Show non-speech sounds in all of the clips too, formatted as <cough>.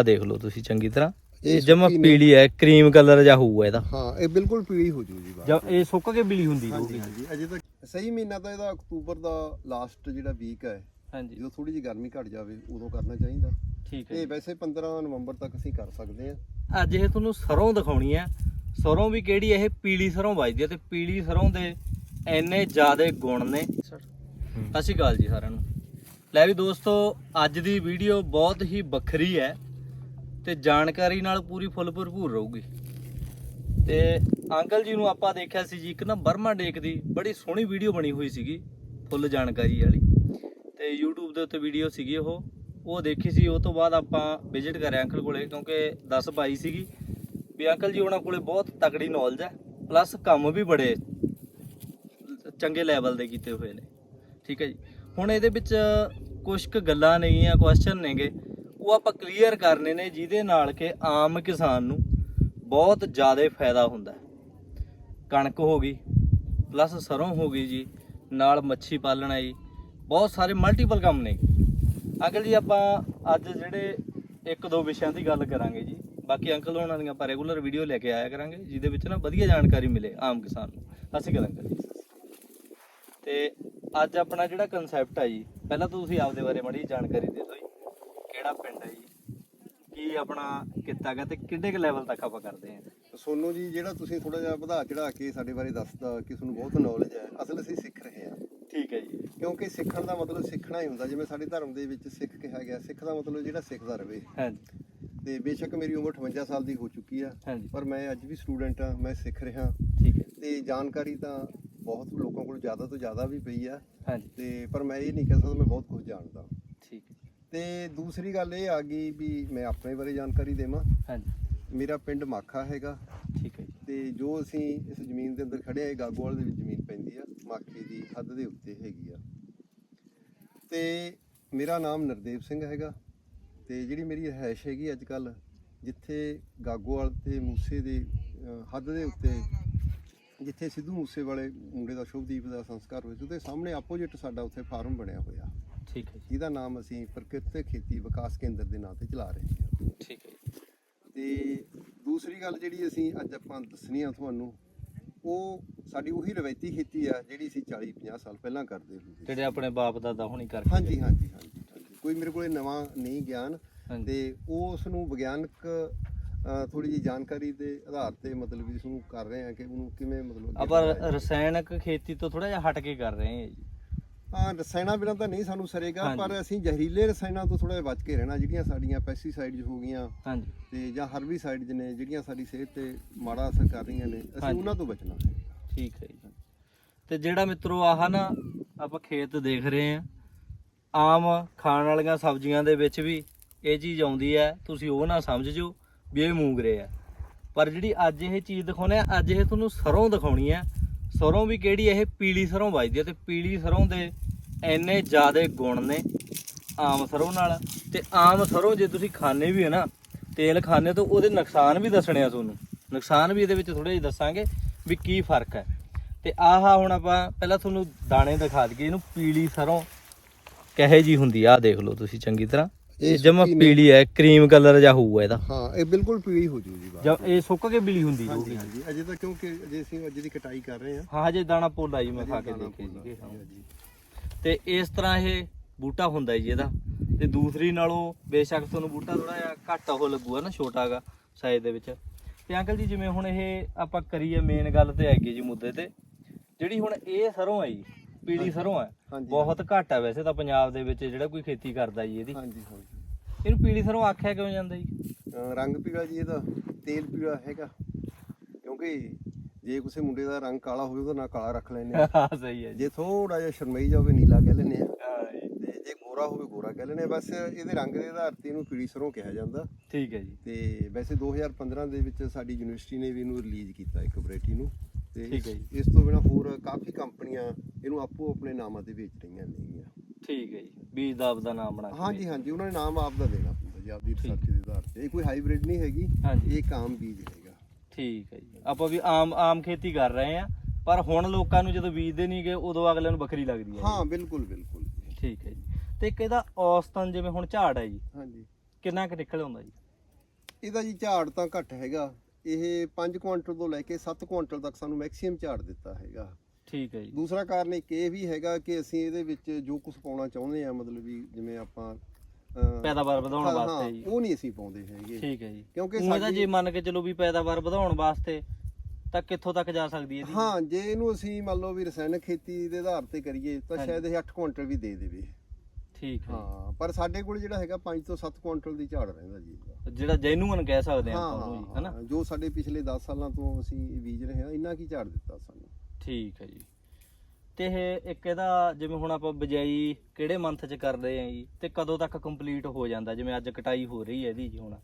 ਆ ਦੇਖ ਲਓ ਤੁਸੀਂ ਚੰਗੀ ਤਰ੍ਹਾਂ। ਇਹ ਜਮਾ। ਪੀਲੀ ਹੈ ਕਰੀਮ ਕਲਰ ਜਾਂ ਹੋਊਗਾ ਇਹਦਾ। ਹਾਂ ਇਹ ਬਿਲਕੁਲ ਪੀਲੀ ਹੋ ਜੂ ਜੀ ਬਾਅਦ ਜਦ ਇਹ ਸੁੱਕ ਕੇ ਪੀਲੀ ਹੁੰਦੀ ਹਾਂਜੀ ਹੋਊਗੀ ਹਾਂਜੀ ਅਜੇ ਤੱਕ ਸਹੀ ਮਹੀਨਾ ਤਾਂ ਇਹਦਾ ਅਕਤੂਬਰ ਦਾ ਲਾਸਟ ਜਿਹੜਾ ਵੀਕ ਹੈ ਹਾਂਜੀ। ਜਦੋਂ ਥੋੜੀ ਜਿਹੀ ਗਰਮੀ ਘਟ ਜਾਵੇ ਉਦੋਂ ਕਰਨਾ ਚਾਹੀਦਾ। ਠੀਕ ਹੈ ਇਹ ਵੈਸੇ 15 ਨਵੰਬਰ ਤੱਕ ਅਸੀਂ ਕਰ ਸਕਦੇ ਹਾਂ। ਅੱਜ ਇਹ ਤੁਹਾਨੂੰ ਸਰੋਂ ਦਿਖਾਉਣੀ ਹੈ। ਸਰੋਂ ਵੀ ਕਿਹੜੀ ਇਹ ਪੀਲੀ ਸਰੋਂ ਵੱਜਦੀ ਹੈ ਤੇ ਪੀਲੀ ਸਰੋਂ ਦੇ ਇੰਨੇ ਜ਼ਿਆਦੇ ਗੁਣ ਨੇ। ਸਤਿ ਸ਼੍ਰੀ ਅਕਾਲ ਜੀ ਸਾਰਿਆਂ ਨੂੰ। ਲੈ ਵੀ ਦੋਸਤੋ ਅੱਜ ਦੀ ਵੀਡੀਓ ਬਹੁਤ ਹੀ ਵੱਖਰੀ ਹੈ। ਤੇ ਜਾਣਕਾਰੀ ਨਾਲ ਪੂਰੀ ਫੁੱਲ ਭਰਪੂਰ ਰਹੂਗੀ। ਤੇ ਅੰਕਲ ਜੀ ਨੂੰ ਆਪਾਂ ਦੇਖਿਆ ਸੀ ਜੀ, ਇੱਕ ਨਾ ਬਰਮਾ ਡੇਕ ਦੀ ਬੜੀ ਸੋਹਣੀ ਵੀਡੀਓ ਬਣੀ ਹੋਈ ਸੀਗੀ, ਫੁੱਲ ਜਾਣਕਾਰੀ ਵਾਲੀ। ਤੇ YouTube ਦੇ ਉੱਤੇ ਵੀਡੀਓ ਸੀਗੀ ਉਹ। ਉਹ ਦੇਖੀ ਸੀ, ਉਹ ਤੋਂ ਬਾਅਦ ਆਪਾਂ ਵਿਜ਼ਿਟ ਕਰਿਆ ਅੰਕਲ ਕੋਲੇ, ਕਿਉਂਕਿ 10 ਪਾਈ ਸੀਗੀ ਵੀ ਅੰਕਲ ਜੀ ਉਹਨਾਂ ਕੋਲੇ ਬਹੁਤ ਤਕੜੀ ਨੌਲੇਜ ਹੈ ਪਲੱਸ ਕੰਮ ਵੀ ਬੜੇ ਚੰਗੇ ਲੈਵਲ ਦੇ ਕੀਤੇ ਹੋਏ ਨੇ। ਠੀਕ ਹੈ ਜੀ। ਹੁਣ ਇਹਦੇ ਵਿੱਚ ਕੁਝ ਕੁ ਗੱਲਾਂ ਨਹੀਂ ਆ ਕੁਐਸਚਨ ਨੇਗੇ। ਉਹ ਆਪਾਂ ਕਲੀਅਰ ਕਰਨੇ ਨੇ ਜਿਹਦੇ ਨਾਲ ਕਿ ਆਮ ਕਿਸਾਨ ਨੂੰ ਬਹੁਤ ਜ਼ਿਆਦਾ ਫਾਇਦਾ ਹੁੰਦਾ ਹੈ। ਕਣਕ ਹੋ ਗਈ ਪਲੱਸ ਸਰੋਂ ਹੋ ਗਈ ਜੀ, ਨਾਲ ਮੱਛੀ ਪਾਲਣ ਹੈ ਜੀ ਬਹੁਤ ਸਾਰੇ ਮਲਟੀਪਲ ਕੰਮ ਨੇ। ਅੰਕਲ ਜੀ ਆਪਾਂ ਅੱਜ ਜਿਹੜੇ ਇੱਕ ਦੋ ਵਿਸ਼ਿਆਂ ਦੀ ਗੱਲ ਕਰਾਂਗੇ ਜੀ, ਬਾਕੀ ਅੰਕਲ ਉਹਨਾਂ ਦੀਆਂ ਆਪਾਂ ਰੈਗੂਲਰ ਵੀਡੀਓ ਲੈ ਕੇ ਆਇਆ ਕਰਾਂਗੇ, ਜਿਹਦੇ ਵਿੱਚ ਨਾ ਵਧੀਆ ਜਾਣਕਾਰੀ ਮਿਲੇ ਆਮ ਕਿਸਾਨ ਨੂੰ। ਅਸੀਂ ਗੱਲ ਅੰਕਲ ਜੀ। ਤੇ ਅੱਜ ਆਪਣਾ ਜਿਹੜਾ ਕਨਸੈਪਟ ਆ ਜੀ, ਪਹਿਲਾਂ ਤਾਂ ਤੁਸੀਂ ਆਪਦੇ ਬਾਰੇ ਮੜੀ ਜਾਣਕਾਰੀ ਦੇ ਦਿਓ। ਕੀ ਆਪਣਾ ਕਿੱਤਾ ਗਾ ਤੇ ਕਿੱਡੇ ਕੁ ਲੈਵਲ ਤੱਕ ਆਪਾਂ ਕਰਦੇ ਹਾਂ? ਸੋਨੂ ਜੀ ਜਿਹੜਾ ਤੁਸੀਂ ਥੋੜਾ ਜਿਹਾ ਵਧਾ ਚੜਾ ਕੇ ਸਾਡੇ ਬਾਰੇ ਦੱਸਦਾ ਕਿ ਤੁਹਾਨੂੰ ਬਹੁਤ ਨੌਲੇਜ ਹੈ। ਅਸਲ ਅਸੀਂ ਸਿੱਖ ਰਹੇ ਹਾਂ। ਠੀਕ ਹੈ ਜੀ। ਕਿਉਂਕਿ ਸਿੱਖਣ ਦਾ ਮਤਲਬ ਸਿੱਖਣਾ ਹੀ ਹੁੰਦਾ। ਜਿਵੇਂ ਸਾਡੇ ਧਰਮ ਦੇ ਵਿੱਚ ਸਿੱਖ ਕਿਹਾ ਗਿਆ ਸਿੱਖ ਦਾ ਮਤਲਬ ਜਿਹੜਾ ਸਿੱਖਦਾ ਰਵੇ ਹਾਂਜੀ। ਤੇ ਬੇਸ਼ੱਕ ਮੇਰੀ ਉਮਰ 58 ਸਾਲ ਦੀ ਹੋ ਚੁੱਕੀ ਆ ਹਾਂਜੀ। ਪਰ ਮੈਂ ਅੱਜ ਵੀ ਸਟੂਡੈਂਟ ਆ ਮੈਂ ਸਿੱਖ ਰਿਹਾ। ਠੀਕ ਹੈ। ਤੇ ਜਾਣਕਾਰੀ ਤਾਂ ਬਹੁਤ ਲੋਕਾਂ ਕੋਲ ਜ਼ਿਆਦਾ ਤੋਂ ਜ਼ਿਆਦਾ ਵੀ ਪਈ ਆ। ਹਾਂਜੀ। ਤੇ ਪਰ ਮੈਂ ਇਹ ਨਹੀਂ ਕਹਿ ਸਕਦਾ ਮੈਂ ਬਹੁਤ ਕੁਝ ਜਾਣਦਾ। ਠੀਕ ਤੇ ਦੂਸਰੀ ਗੱਲ ਇਹ ਆ ਗਈ ਵੀ ਮੈਂ ਆਪਣੇ ਬਾਰੇ ਜਾਣਕਾਰੀ ਦੇਵਾਂ। ਹਾਂਜੀ। ਮੇਰਾ ਪਿੰਡ ਮਾਖਾ ਹੈਗਾ। ਠੀਕ ਹੈ ਜੀ। ਤੇ ਜੋ ਅਸੀਂ ਇਸ ਜ਼ਮੀਨ ਦੇ ਅੰਦਰ ਖੜੇ ਆ ਇਹ ਗਾਗੋਵਾਲ ਦੇ ਵਿੱਚ ਜ਼ਮੀਨ ਪੈਂਦੀ ਆ ਮਾਖੀ ਦੀ ਹੱਦ ਦੇ ਉੱਤੇ ਹੈਗੀ ਆ। ਤੇ ਮੇਰਾ ਨਾਮ ਨਰਦੇਵ ਸਿੰਘ ਹੈਗਾ ਤੇ ਜਿਹੜੀ ਮੇਰੀ ਰਹਿائش ਹੈਗੀ ਅੱਜ ਕੱਲ ਜਿੱਥੇ ਗਾਗੋਵਾਲ ਤੇ ਮੂਸੇ ਦੇ ਹੱਦ ਦੇ ਉੱਤੇ ਜਿੱਥੇ ਸਿੱਧੂ ਮੂਸੇ ਵਾਲੇ ਮੁੰਡੇ ਦਾ ਸ਼ੁਭਦੀਪ ਦਾ ਸੰਸਕਾਰ ਹੋਇਆ ਸੀ ਉਹਦੇ ਸਾਹਮਣੇ ਆਪੋਜੀਟ ਸਾਡਾ ਉੱਥੇ ਫਾਰਮ ਬਣਿਆ ਹੋਇਆ। ਠੀਕ ਹੈ ਜੀ। ਜਿਹਦਾ ਨਾਮ ਅਸੀਂ ਪ੍ਰਕਿਰਤਿਕ ਖੇਤੀ ਵਿਕਾਸ ਕੇਂਦਰ ਦੇ ਨਾਂ ਤੇ ਚਲਾ ਰਹੇ ਹਾਂ। ਠੀਕ ਹੈ ਜੀ। ਤੇ ਦੂਸਰੀ ਗੱਲ ਜਿਹੜੀ ਅਸੀਂ ਅੱਜ ਆਪਾਂ ਦੱਸਣੀ ਆ ਤੁਹਾਨੂੰ ਉਹ ਸਾਡੀ ਉਹੀ ਰਵਾਇਤੀ ਖੇਤੀ ਆ ਜਿਹੜੀ ਅਸੀਂ 40 50 ਸਾਲ ਪਹਿਲਾਂ ਕਰਦੇ ਹੁੰਦੇ ਸੀ। ਜਿਹੜੇ ਆਪਣੇ ਬਾਪ ਦਾਦਾ ਹੁਣੀ ਕਰਕੇ ਹਾਂਜੀ ਹਾਂਜੀ ਹਾਂਜੀ ਹਾਂਜੀ। ਕੋਈ ਮੇਰੇ ਕੋਲੇ ਨਵਾਂ ਨਹੀਂ ਗਿਆਨ ਹਾਂਜੀ। ਤੇ ਉਸ ਨੂੰ ਵਿਗਿਆਨਕ ਥੋੜੀ ਜੀ ਜਾਣਕਾਰੀ ਦੇ ਆਧਾਰ ਤੇ ਮਤਲਬ ਇਸ ਨੂੰ ਕਰ ਰਹੇ ਆ ਕਿ ਉਹਨੂੰ ਕਿਵੇਂ ਮਤਲਬ ਅੱਗੇ ਆਪਾਂ ਵਧਾਇਆ। ਰਸਾਇਣਕ ਖੇਤੀ ਤੋਂ ਥੋੜਾ ਜਿਹਾ ਹਟ ਕੇ ਕਰ ਰਹੇ ਹਾਂ ਜੀ। ਰਸਾਇਣਾਂ ਬਿਨਾਂ ਤਾਂ ਨਹੀਂ ਸਾਨੂੰ ਸਰੇਗਾ। ਪਰ ਅਸੀਂ ਜ਼ਹਿਰੀਲੇ ਰਸਾਇਣਾਂ ਤੋਂ ਥੋੜਾ ਜਿਹਾ ਬਚ ਕੇ ਰਹਿਣਾ ਜਿਹੜੀਆਂ ਸਾਡੀਆਂ ਪੈਸਟੀਸਾਈਡਸ ਹੋ ਗਈਆਂ ਹਾਂਜੀ ਤੇ ਜਾਂ ਹਰਬੀਸਾਈਡਸ ਨੇ ਜਿਹੜੀਆਂ ਸਾਡੀ ਸਿਹਤ ਤੇ ਮਾੜਾ ਅਸਰ ਕਰ ਰਹੀਆਂ ਨੇ ਅਸੀਂ। ਉਹਨਾਂ ਤੋਂ ਬਚਣਾ ਹੈ ਠੀਕ ਹੈ ਜੀ ਤੇ ਜਿਹੜਾ ਮਿੱਤਰੋ ਆਹ ਨਾ ਆਪਾਂ ਖੇਤ ਦੇਖ ਰਹੇ ਆ ਆਮ ਖਾਣ ਵਾਲੀਆਂ ਸਬਜ਼ੀਆਂ ਦੇ ਵਿੱਚ ਵੀ ਇਹ ਚੀਜ਼ ਆਉਂਦੀ ਹੈ ਤੁਸੀਂ ਉਹ ਨਾ ਸਮਝ ਜਿਓ ਵੀ ਇਹ ਮੂੰਗਰੇ ਆ ਪਰ ਜਿਹੜੀ ਅੱਜ ਇਹ ਚੀਜ਼ ਦਿਖਾਉਣੇ ਆ ਅੱਜ ਇਹ ਤੁਹਾਨੂੰ ਸਰੋਂ ਦਿਖਾਉਣੀ ਆ ਸਰੋਂ ਵੀ ਕਿਹੜੀ ਇਹ ਪੀਲੀ ਸਰੋਂ ਵੱਜਦੀ ਹੈ ਤੇ ਪੀਲੀ ਸਰੋਂ ਦੇ ਇੰਨੇ ਜ਼ਿਆਦੇ ਗੁਣ ਨੇ ਆਮ ਸਰੋਂ ਨਾਲ। ਤੇ ਆਮ ਸਰੋਂ ਜੇ ਤੁਸੀਂ ਖਾਣੇ ਵੀ ਹੈ ਨਾ, ਤੇਲ ਖਾਣੇ ਤਾਂ ਉਹਦੇ ਨੁਕਸਾਨ ਵੀ ਦੱਸਣੇ ਆ ਤੁਹਾਨੂੰ। ਨੁਕਸਾਨ ਵੀ ਇਹਦੇ ਵਿੱਚ ਥੋੜੇ ਜਿਹੇ ਦੱਸਾਂਗੇ ਵੀ ਕੀ ਫ਼ਰਕ ਹੈ। ਤੇ ਆਹ ਹੁਣ ਆਪਾਂ ਪਹਿਲਾਂ ਤੁਹਾਨੂੰ ਦਾਣੇ ਦਿਖਾ ਦਈਏ, ਇਹਨੂੰ ਪੀਲੀ ਸਰੋਂ ਕਹੇ ਜੀ ਹੁੰਦੀ ਆ, ਆਹ ਦੇਖ ਲਓ ਤੁਸੀਂ ਚੰਗੀ ਤਰ੍ਹਾਂ। ਇਹ ਜਮਾ ਸੁੱਕੀ ਨਹੀਂ। ਪੀਲੀ ਹੈ ਕਰੀਮ ਕਲਰ ਜਾਂ ਹੋਊਗਾ ਇਹਦਾ। ਹਾਂ ਇਹ ਬਿਲਕੁਲ ਪੀਲੀ ਹੋ ਜੂ ਜੀ ਬਾਅਦ ਜਦ ਇਹ ਸੁੱਕ ਕੇ ਪੀਲੀ ਹੁੰਦੀ ਹਾਂਜੀ ਹੋਊਗੀ। ਹਾਂਜੀ ਅਜੇ ਤਾਂ ਕਿਉਂਕਿ ਅਜੇ ਅਸੀਂ ਅੱਜ ਦੀ ਕਟਾਈ ਕਰ ਰਹੇ ਹਾਂ। ਹਾਂ ਹਜੇ ਦਾਣਾ ਪੋਲਾ ਜੀ ਮੈਂ ਖਾ ਕੇ ਦੇਖੇ ਸੀਗੇ ਹਾਂਜੀ। ਤੇ ਇਸ ਤਰ੍ਹਾਂ ਇਹ ਬੂਟਾ ਹੁੰਦਾ ਜੀ ਇਹਦਾ। ਤੇ ਦੂਸਰੀ ਨਾਲੋਂ ਬੇਸ਼ੱਕ ਤੁਹਾਨੂੰ ਬੂਟਾ ਥੋੜਾ ਜਿਹਾ ਘੱਟ ਉਹ ਲੱਗੂਗਾ ਨਾ ਛੋਟਾਗਾ ਸਾਈਜ਼ ਦੇ ਵਿੱਚ। ਤੇ ਅੰਕਲ ਜੀ ਜਿਵੇਂ ਹੁਣ ਇਹ ਆਪਾਂ ਕਰੀਏ ਮੇਨ ਗੱਲ ਤੇ ਹੈਗੀ ਜੀ ਮੁੱਦੇ ਤੇ। ਜਿਹੜੀ ਹੁਣ ਇਹ ਸਰੋਂ ਹੈ ਜੀ ਪੀਲੀ ਸਰੋਂ ਹੈ। ਹਾਂਜੀ, ਬਹੁਤ ਘੱਟ ਹੈ ਵੈਸੇ ਤਾਂ ਪੰਜਾਬ ਦੇ ਵਿੱਚ ਜਿਹੜਾ ਕੋਈ ਖੇਤੀ ਕਰਦਾ ਜੀ ਇਹਦੀ। ਹਾਂਜੀ ਹਾਂਜੀ। ਇਹਨੂੰ ਪੀਲੀ ਸਰੋਂ ਆਖਿਆ ਕਿਉਂ ਜਾਂਦਾ ਜੀ? ਅਹ ਰੰਗ ਪੀਲਾ ਜੀ ਇਹਦਾ ਤੇਲ ਪੀਲਾ ਹੈਗਾ। ਕਿਉਂਕਿ ਜੇ ਕਿਸੇ ਮੁੰਡੇ ਦਾ ਰੰਗ ਕਾਲਾ ਹੋਵੇ ਉਹਦਾ ਨਾਂ ਕਾਲਾ ਰੱਖ ਲੈਂਦੇ ਆ। ਹਾਂ <laughs> ਸਹੀ ਹੈ ਜੀ। ਜੇ ਥੋੜਾ ਜਿਹਾ ਸ਼ਰਮਈ ਜਾਵੇ ਨੀਲਾ ਕਹਿ ਲੈਂਦੇ ਆ। ਹਾਂ ਜੀ, ਤੇ ਜੇ ਗੋਰਾ ਹੋਵੇ ਗੋਰਾ ਕਹਿ ਆ। ਬਸ ਇਹਦੇ ਰੰਗ ਦੇ ਆਧਾਰ ਤੇ ਇਹਨੂੰ ਪੀਲੀ ਸਰੋਂ ਕਿਹਾ ਜਾਂਦਾ। ਠੀਕ ਹੈ ਜੀ। ਤੇ ਵੈਸੇ 2015 ਦੇ ਵਿੱਚ ਸਾਡੀ ਯੂਨੀਵਰਸਿਟੀ ਨੇ ਵੀ ਇਹਨੂੰ ਰਿਲੀਜ਼ ਕੀਤਾ ਇੱਕ ਵੈਰਾਈਟੀ ਨੂੰ। ਤੇ ਠੀਕ ਹੈ ਇਸ- ਇਸ ਤੋਂ ਬਿਨਾ ਹੋਰ ਕਾਫੀ ਕੰਪਨੀਆਂ ਇਹਨੂੰ ਆਪੋ ਆਪਣੇ ਨਾਮਾਂ ਤੇ ਵੇਚ ਰਹੀਆਂ ਨੇਗੀਆਂ। ਠੀਕ ਹੈ ਜੀ। ਬੀਜ ਦਾ ਆਪਦਾ ਨਾਮ ਬਣਾ ਕੇ ਹਾਂਜੀ ਹਾਂਜੀ ਉਹਨਾਂ ਨੇ ਨਾਮ ਆਪ ਦਾ ਦੇਣਾ ਪੈਂਦਾ ਜੀ ਆਪਦੀ। ਰਿਸਰਚ ਦੇ ਆਧਾਰ ਤੇ। ਇਹ ਕੋਈ ਹਾਈਬ੍ਰਿਡ ਨਹੀਂ ਹੈਗੀ ਹਾਂਜੀ। ਇਹ ਇੱਕ ਆਮ ਬੀਜ ਹੈਗਾ। ਠੀਕ ਹੈ ਜੀ। ਆਪਾਂ ਵੀ ਆਮ ਆਮ ਖੇਤੀ ਕਰ ਰਹੇ ਆ ਪਰ ਹੁਣ ਲੋਕਾਂ ਨੂੰ ਜਦੋਂ ਬੀਜਦੇ ਨਹੀਂ ਗਏ ਉਦੋਂ ਅਗਲੇ ਨੂੰ ਵੱਖਰੀ ਲੱਗਦੀ ਹੈ। ਹਾਂ ਬਿਲਕੁਲ ਬਿਲਕੁਲ ਠੀਕ ਹੈ ਜੀ। ਤੇ ਇੱਕ ਇਹਦਾ ਔਸਤਨ ਜਿਵੇਂ ਹੁਣ ਝਾੜ ਹੈ ਜੀ ਹਾਂਜੀ। ਕਿੰਨਾ ਕੁ ਨਿਕਲ ਆਉਂਦਾ ਜੀ? ਇਹਦਾ ਜੀ ਝਾੜ ਤਾਂ ਘੱਟ ਹੈਗਾ। ਇਹ 5 ਕੁਇੰਟਲ ਤੋਂ ਲੈ ਕੇ 7 ਕੁਇੰਟਲ ਤੱਕ ਸਾਨੂੰ ਮੈਕਸਿਮਮ ਝਾੜ ਦਿੱਤਾ ਹੈਗਾ। ਠੀਕ ਹੈ ਜੀ। ਦੂਸਰਾ ਕਾਰਨ ਇੱਕ ਇਹ ਵੀ ਹੈਗਾ ਕਿ ਅਸੀਂ ਇਹਦੇ ਵਿੱਚ ਜੋ ਕੁਝ ਪਾਉਣਾ ਚਾਹੁੰਦੇ ਆ ਮਤਲਬ ਵੀ ਜਿਵੇਂ ਆਪਾਂ ਪੈਦਾਵਾਰ ਵਧਾਉਣ ਵਾਸਤੇ ਜੀ। ਉਹ ਨਹੀਂ ਅਸੀਂ ਪਾਉਂਦੇ ਹੈਗੇ। ਠੀਕ ਹੈ ਜੀ। ਕਿਉਂਕਿ ਸਾਡੀ- ਜੇ ਮੰਨ ਕੇ ਚਲੋ ਵੀ ਪੈਦਾਵਾਰ ਵਧਾਉਣ ਵਾਸਤੇ ਤਾਂ ਕਿੱਥੋਂ ਤੱਕ ਜਾ ਸਕਦੀ ਹੈ ਜੀ ਹਾਂ ਜੇ ਇਹਨੂੰ ਅਸੀਂ ਮੰਨ ਲਓ ਵੀ ਰਸਾਇਣਕ ਖੇਤੀ ਦੇ ਆਧਾਰ ਤੇ ਕਰੀਏ ਤਾਂ। ਸ਼ਾਇਦ ਇਹ 8 ਕੁਇੰਟਲ ਵੀ ਦੇ ਦੇਵੇ। ਠੀਕ ਹੈ। ਹਾਂ ਪਰ ਸਾਡੇ ਕੋਲ ਜਿਹੜਾ ਹੈਗਾ 5 ਤੋਂ 7 ਕੁਇੰਟਲ ਦੀ ਝਾੜ ਰਹਿੰਦਾ ਜੀ। ਜਿਹੜਾ ਜੈਨੂਅਨ ਕਹਿ ਸਕਦੇ ਆਪਾਂ ਉਹਨੂੰ ਜੀ ਹਨਾ ਜੋ ਸਾਡੇ ਪਿਛਲੇ 10 ਸਾਲਾਂ ਤੋਂ ਅਸੀਂ ਬੀਜ ਰਹੇ ਹਾਂ ਇੰਨਾ ਕੀ ਝਾੜ ਦਿੱਤਾ ਸਾਨੂੰ। ਠੀਕ ਹੈ ਜੀ। ਤੇ ਇਹ ਇੱਕ ਇਹਦਾ ਜਿਵੇਂ ਹੁਣ ਆਪਾਂ ਬਿਜਾਈ ਕਿਹੜੇ ਮੰਥ ਚ ਕਰਦੇ ਆਂ ਜੀ ਤੇ ਕਦੋਂ ਤੱਕ ਕੰਪਲੀਟ ਹੋ ਜਾਂਦਾ? ਜਿਵੇਂ ਅੱਜ ਕਟਾਈ ਹੋ ਰਹੀ ਹੈ ਇਹਦੀ ਜੀ ਹੁਣ।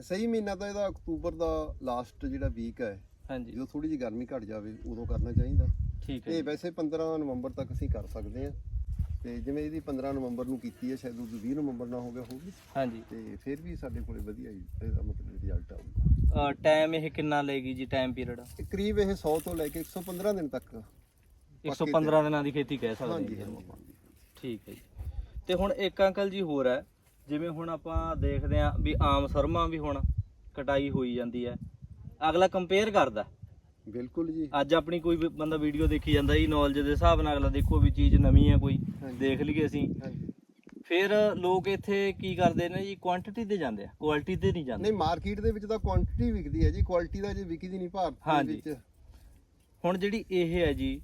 ਸਹੀ ਮਹੀਨਾ ਤਾਂ ਇਹਦਾ ਅਕਤੂਬਰ ਦਾ ਲਾਸਟ ਜਿਹੜਾ ਵੀਕ ਹੈ ਹਾਂਜੀ। ਜਦੋਂ ਥੋੜੀ ਜਿਹੀ ਗਰਮੀ ਘਟ ਜਾਵੇ ਉਦੋਂ ਕਰਨਾ ਚਾਹੀਦਾ। ਠੀਕ ਹੈ ਜੀ। ਵੈਸੇ 15 ਨਵੰਬਰ ਤੱਕ ਅਸੀਂ ਕਰ ਸਕਦੇ ਹਾਂ ਤੇ ਜਿਵੇਂ ਇਹਦੀ 15 ਨਵੰਬਰ ਨੂੰ ਕੀਤੀ ਹੈ ਸ਼ਾਇਦ ਉਦੋਂ 20 ਨਵੰਬਰ ਨਾ ਹੋ ਗਿਆ ਹੋਵੇ ਹਾਂਜੀ। ਤੇ ਫਿਰ ਵੀ ਸਾਡੇ ਕੋਲੇ ਵਧੀਆ ਹੀ ਇਹਦਾ ਮਤਲਬ ਰਿਜ਼ਲਟ ਆਊਗਾ। ਟਾਈਮ ਇਹ ਕਿੰਨਾ ਲਏਗੀ ਜੀ ਟਾਈਮ ਪੀਰੀਅਡ ਕਰੀਬ ਇਹ 100 ਤੋਂ ਲੈ ਕੇ 115 ਦਿਨ ਤੱਕ 115 ਦਿਨਾਂ ਦੀ ਖੇਤੀ ਕਹਿ ਸਕਦੇ ਇਹਨੂੰ ਹਾਂਜੀ। ਠੀਕ ਹੈ ਜੀ। ਤੇ ਹੁਣ ਇੱਕ ਅੰਕਲ ਜੀ ਹੋਰ ਹੈ ਜਿਵੇਂ ਹੁਣ ਆਪਾਂ ਦੇਖਦੇ ਆਂ ਵੀ ਆਮ ਸਰਮਾ ਵੀ ਹੁਣ ਕਟਾਈ ਹੋਈ ਜਾਂਦੀ ਹੈ। ਅਗਲਾ ਕੰਪੇਅਰ ਕਰਦਾ। ਬਿਲਕੁਲ ਜੀ। ਅੱਜ ਆਪਣੀ ਕੋਈ ਵੀ ਬੰਦਾ ਵੀਡੀਓ ਦੇਖੀ ਜਾਂਦਾ ਜੀ ਨੌਲੇਜ ਦੇ ਹਿਸਾਬ ਨਾਲ ਅਗਲਾ ਦੇਖੋ ਵੀ ਚੀਜ਼ ਨਵੀਂ ਹੈ ਕੋਈ ਹਾਂਜੀ। ਦੇਖ ਲਈਏ ਅਸੀਂ। ਹਾਂਜੀ। ਫਿਰ ਲੋਕ ਇੱਥੇ ਕੀ ਕਰਦੇ ਨੇ ਜੀ ਕੁਆਂਟੀਟੀ ਤੇ ਜਾਂਦੇ ਆ ਕੁਆਲਿਟੀ ਤੇ ਨਹੀਂ ਜਾਂਦੇ। ਨਹੀਂ ਮਾਰਕੀਟ ਦੇ ਵਿੱਚ ਤਾਂ ਕੁਆਂਟੀਟੀ ਵਿਕਦੀ ਹੈ ਜੀ ਕੁਆਲਿਟੀ ਦਾ ਜੇ ਵਿਕਦੀ ਨਹੀਂ ਭਾਰਤ ਦੇ ਹਾਂਜੀ। ਵਿੱਚ। ਹੁਣ ਜਿਹੜੀ ਇਹ ਹੈ ਜੀ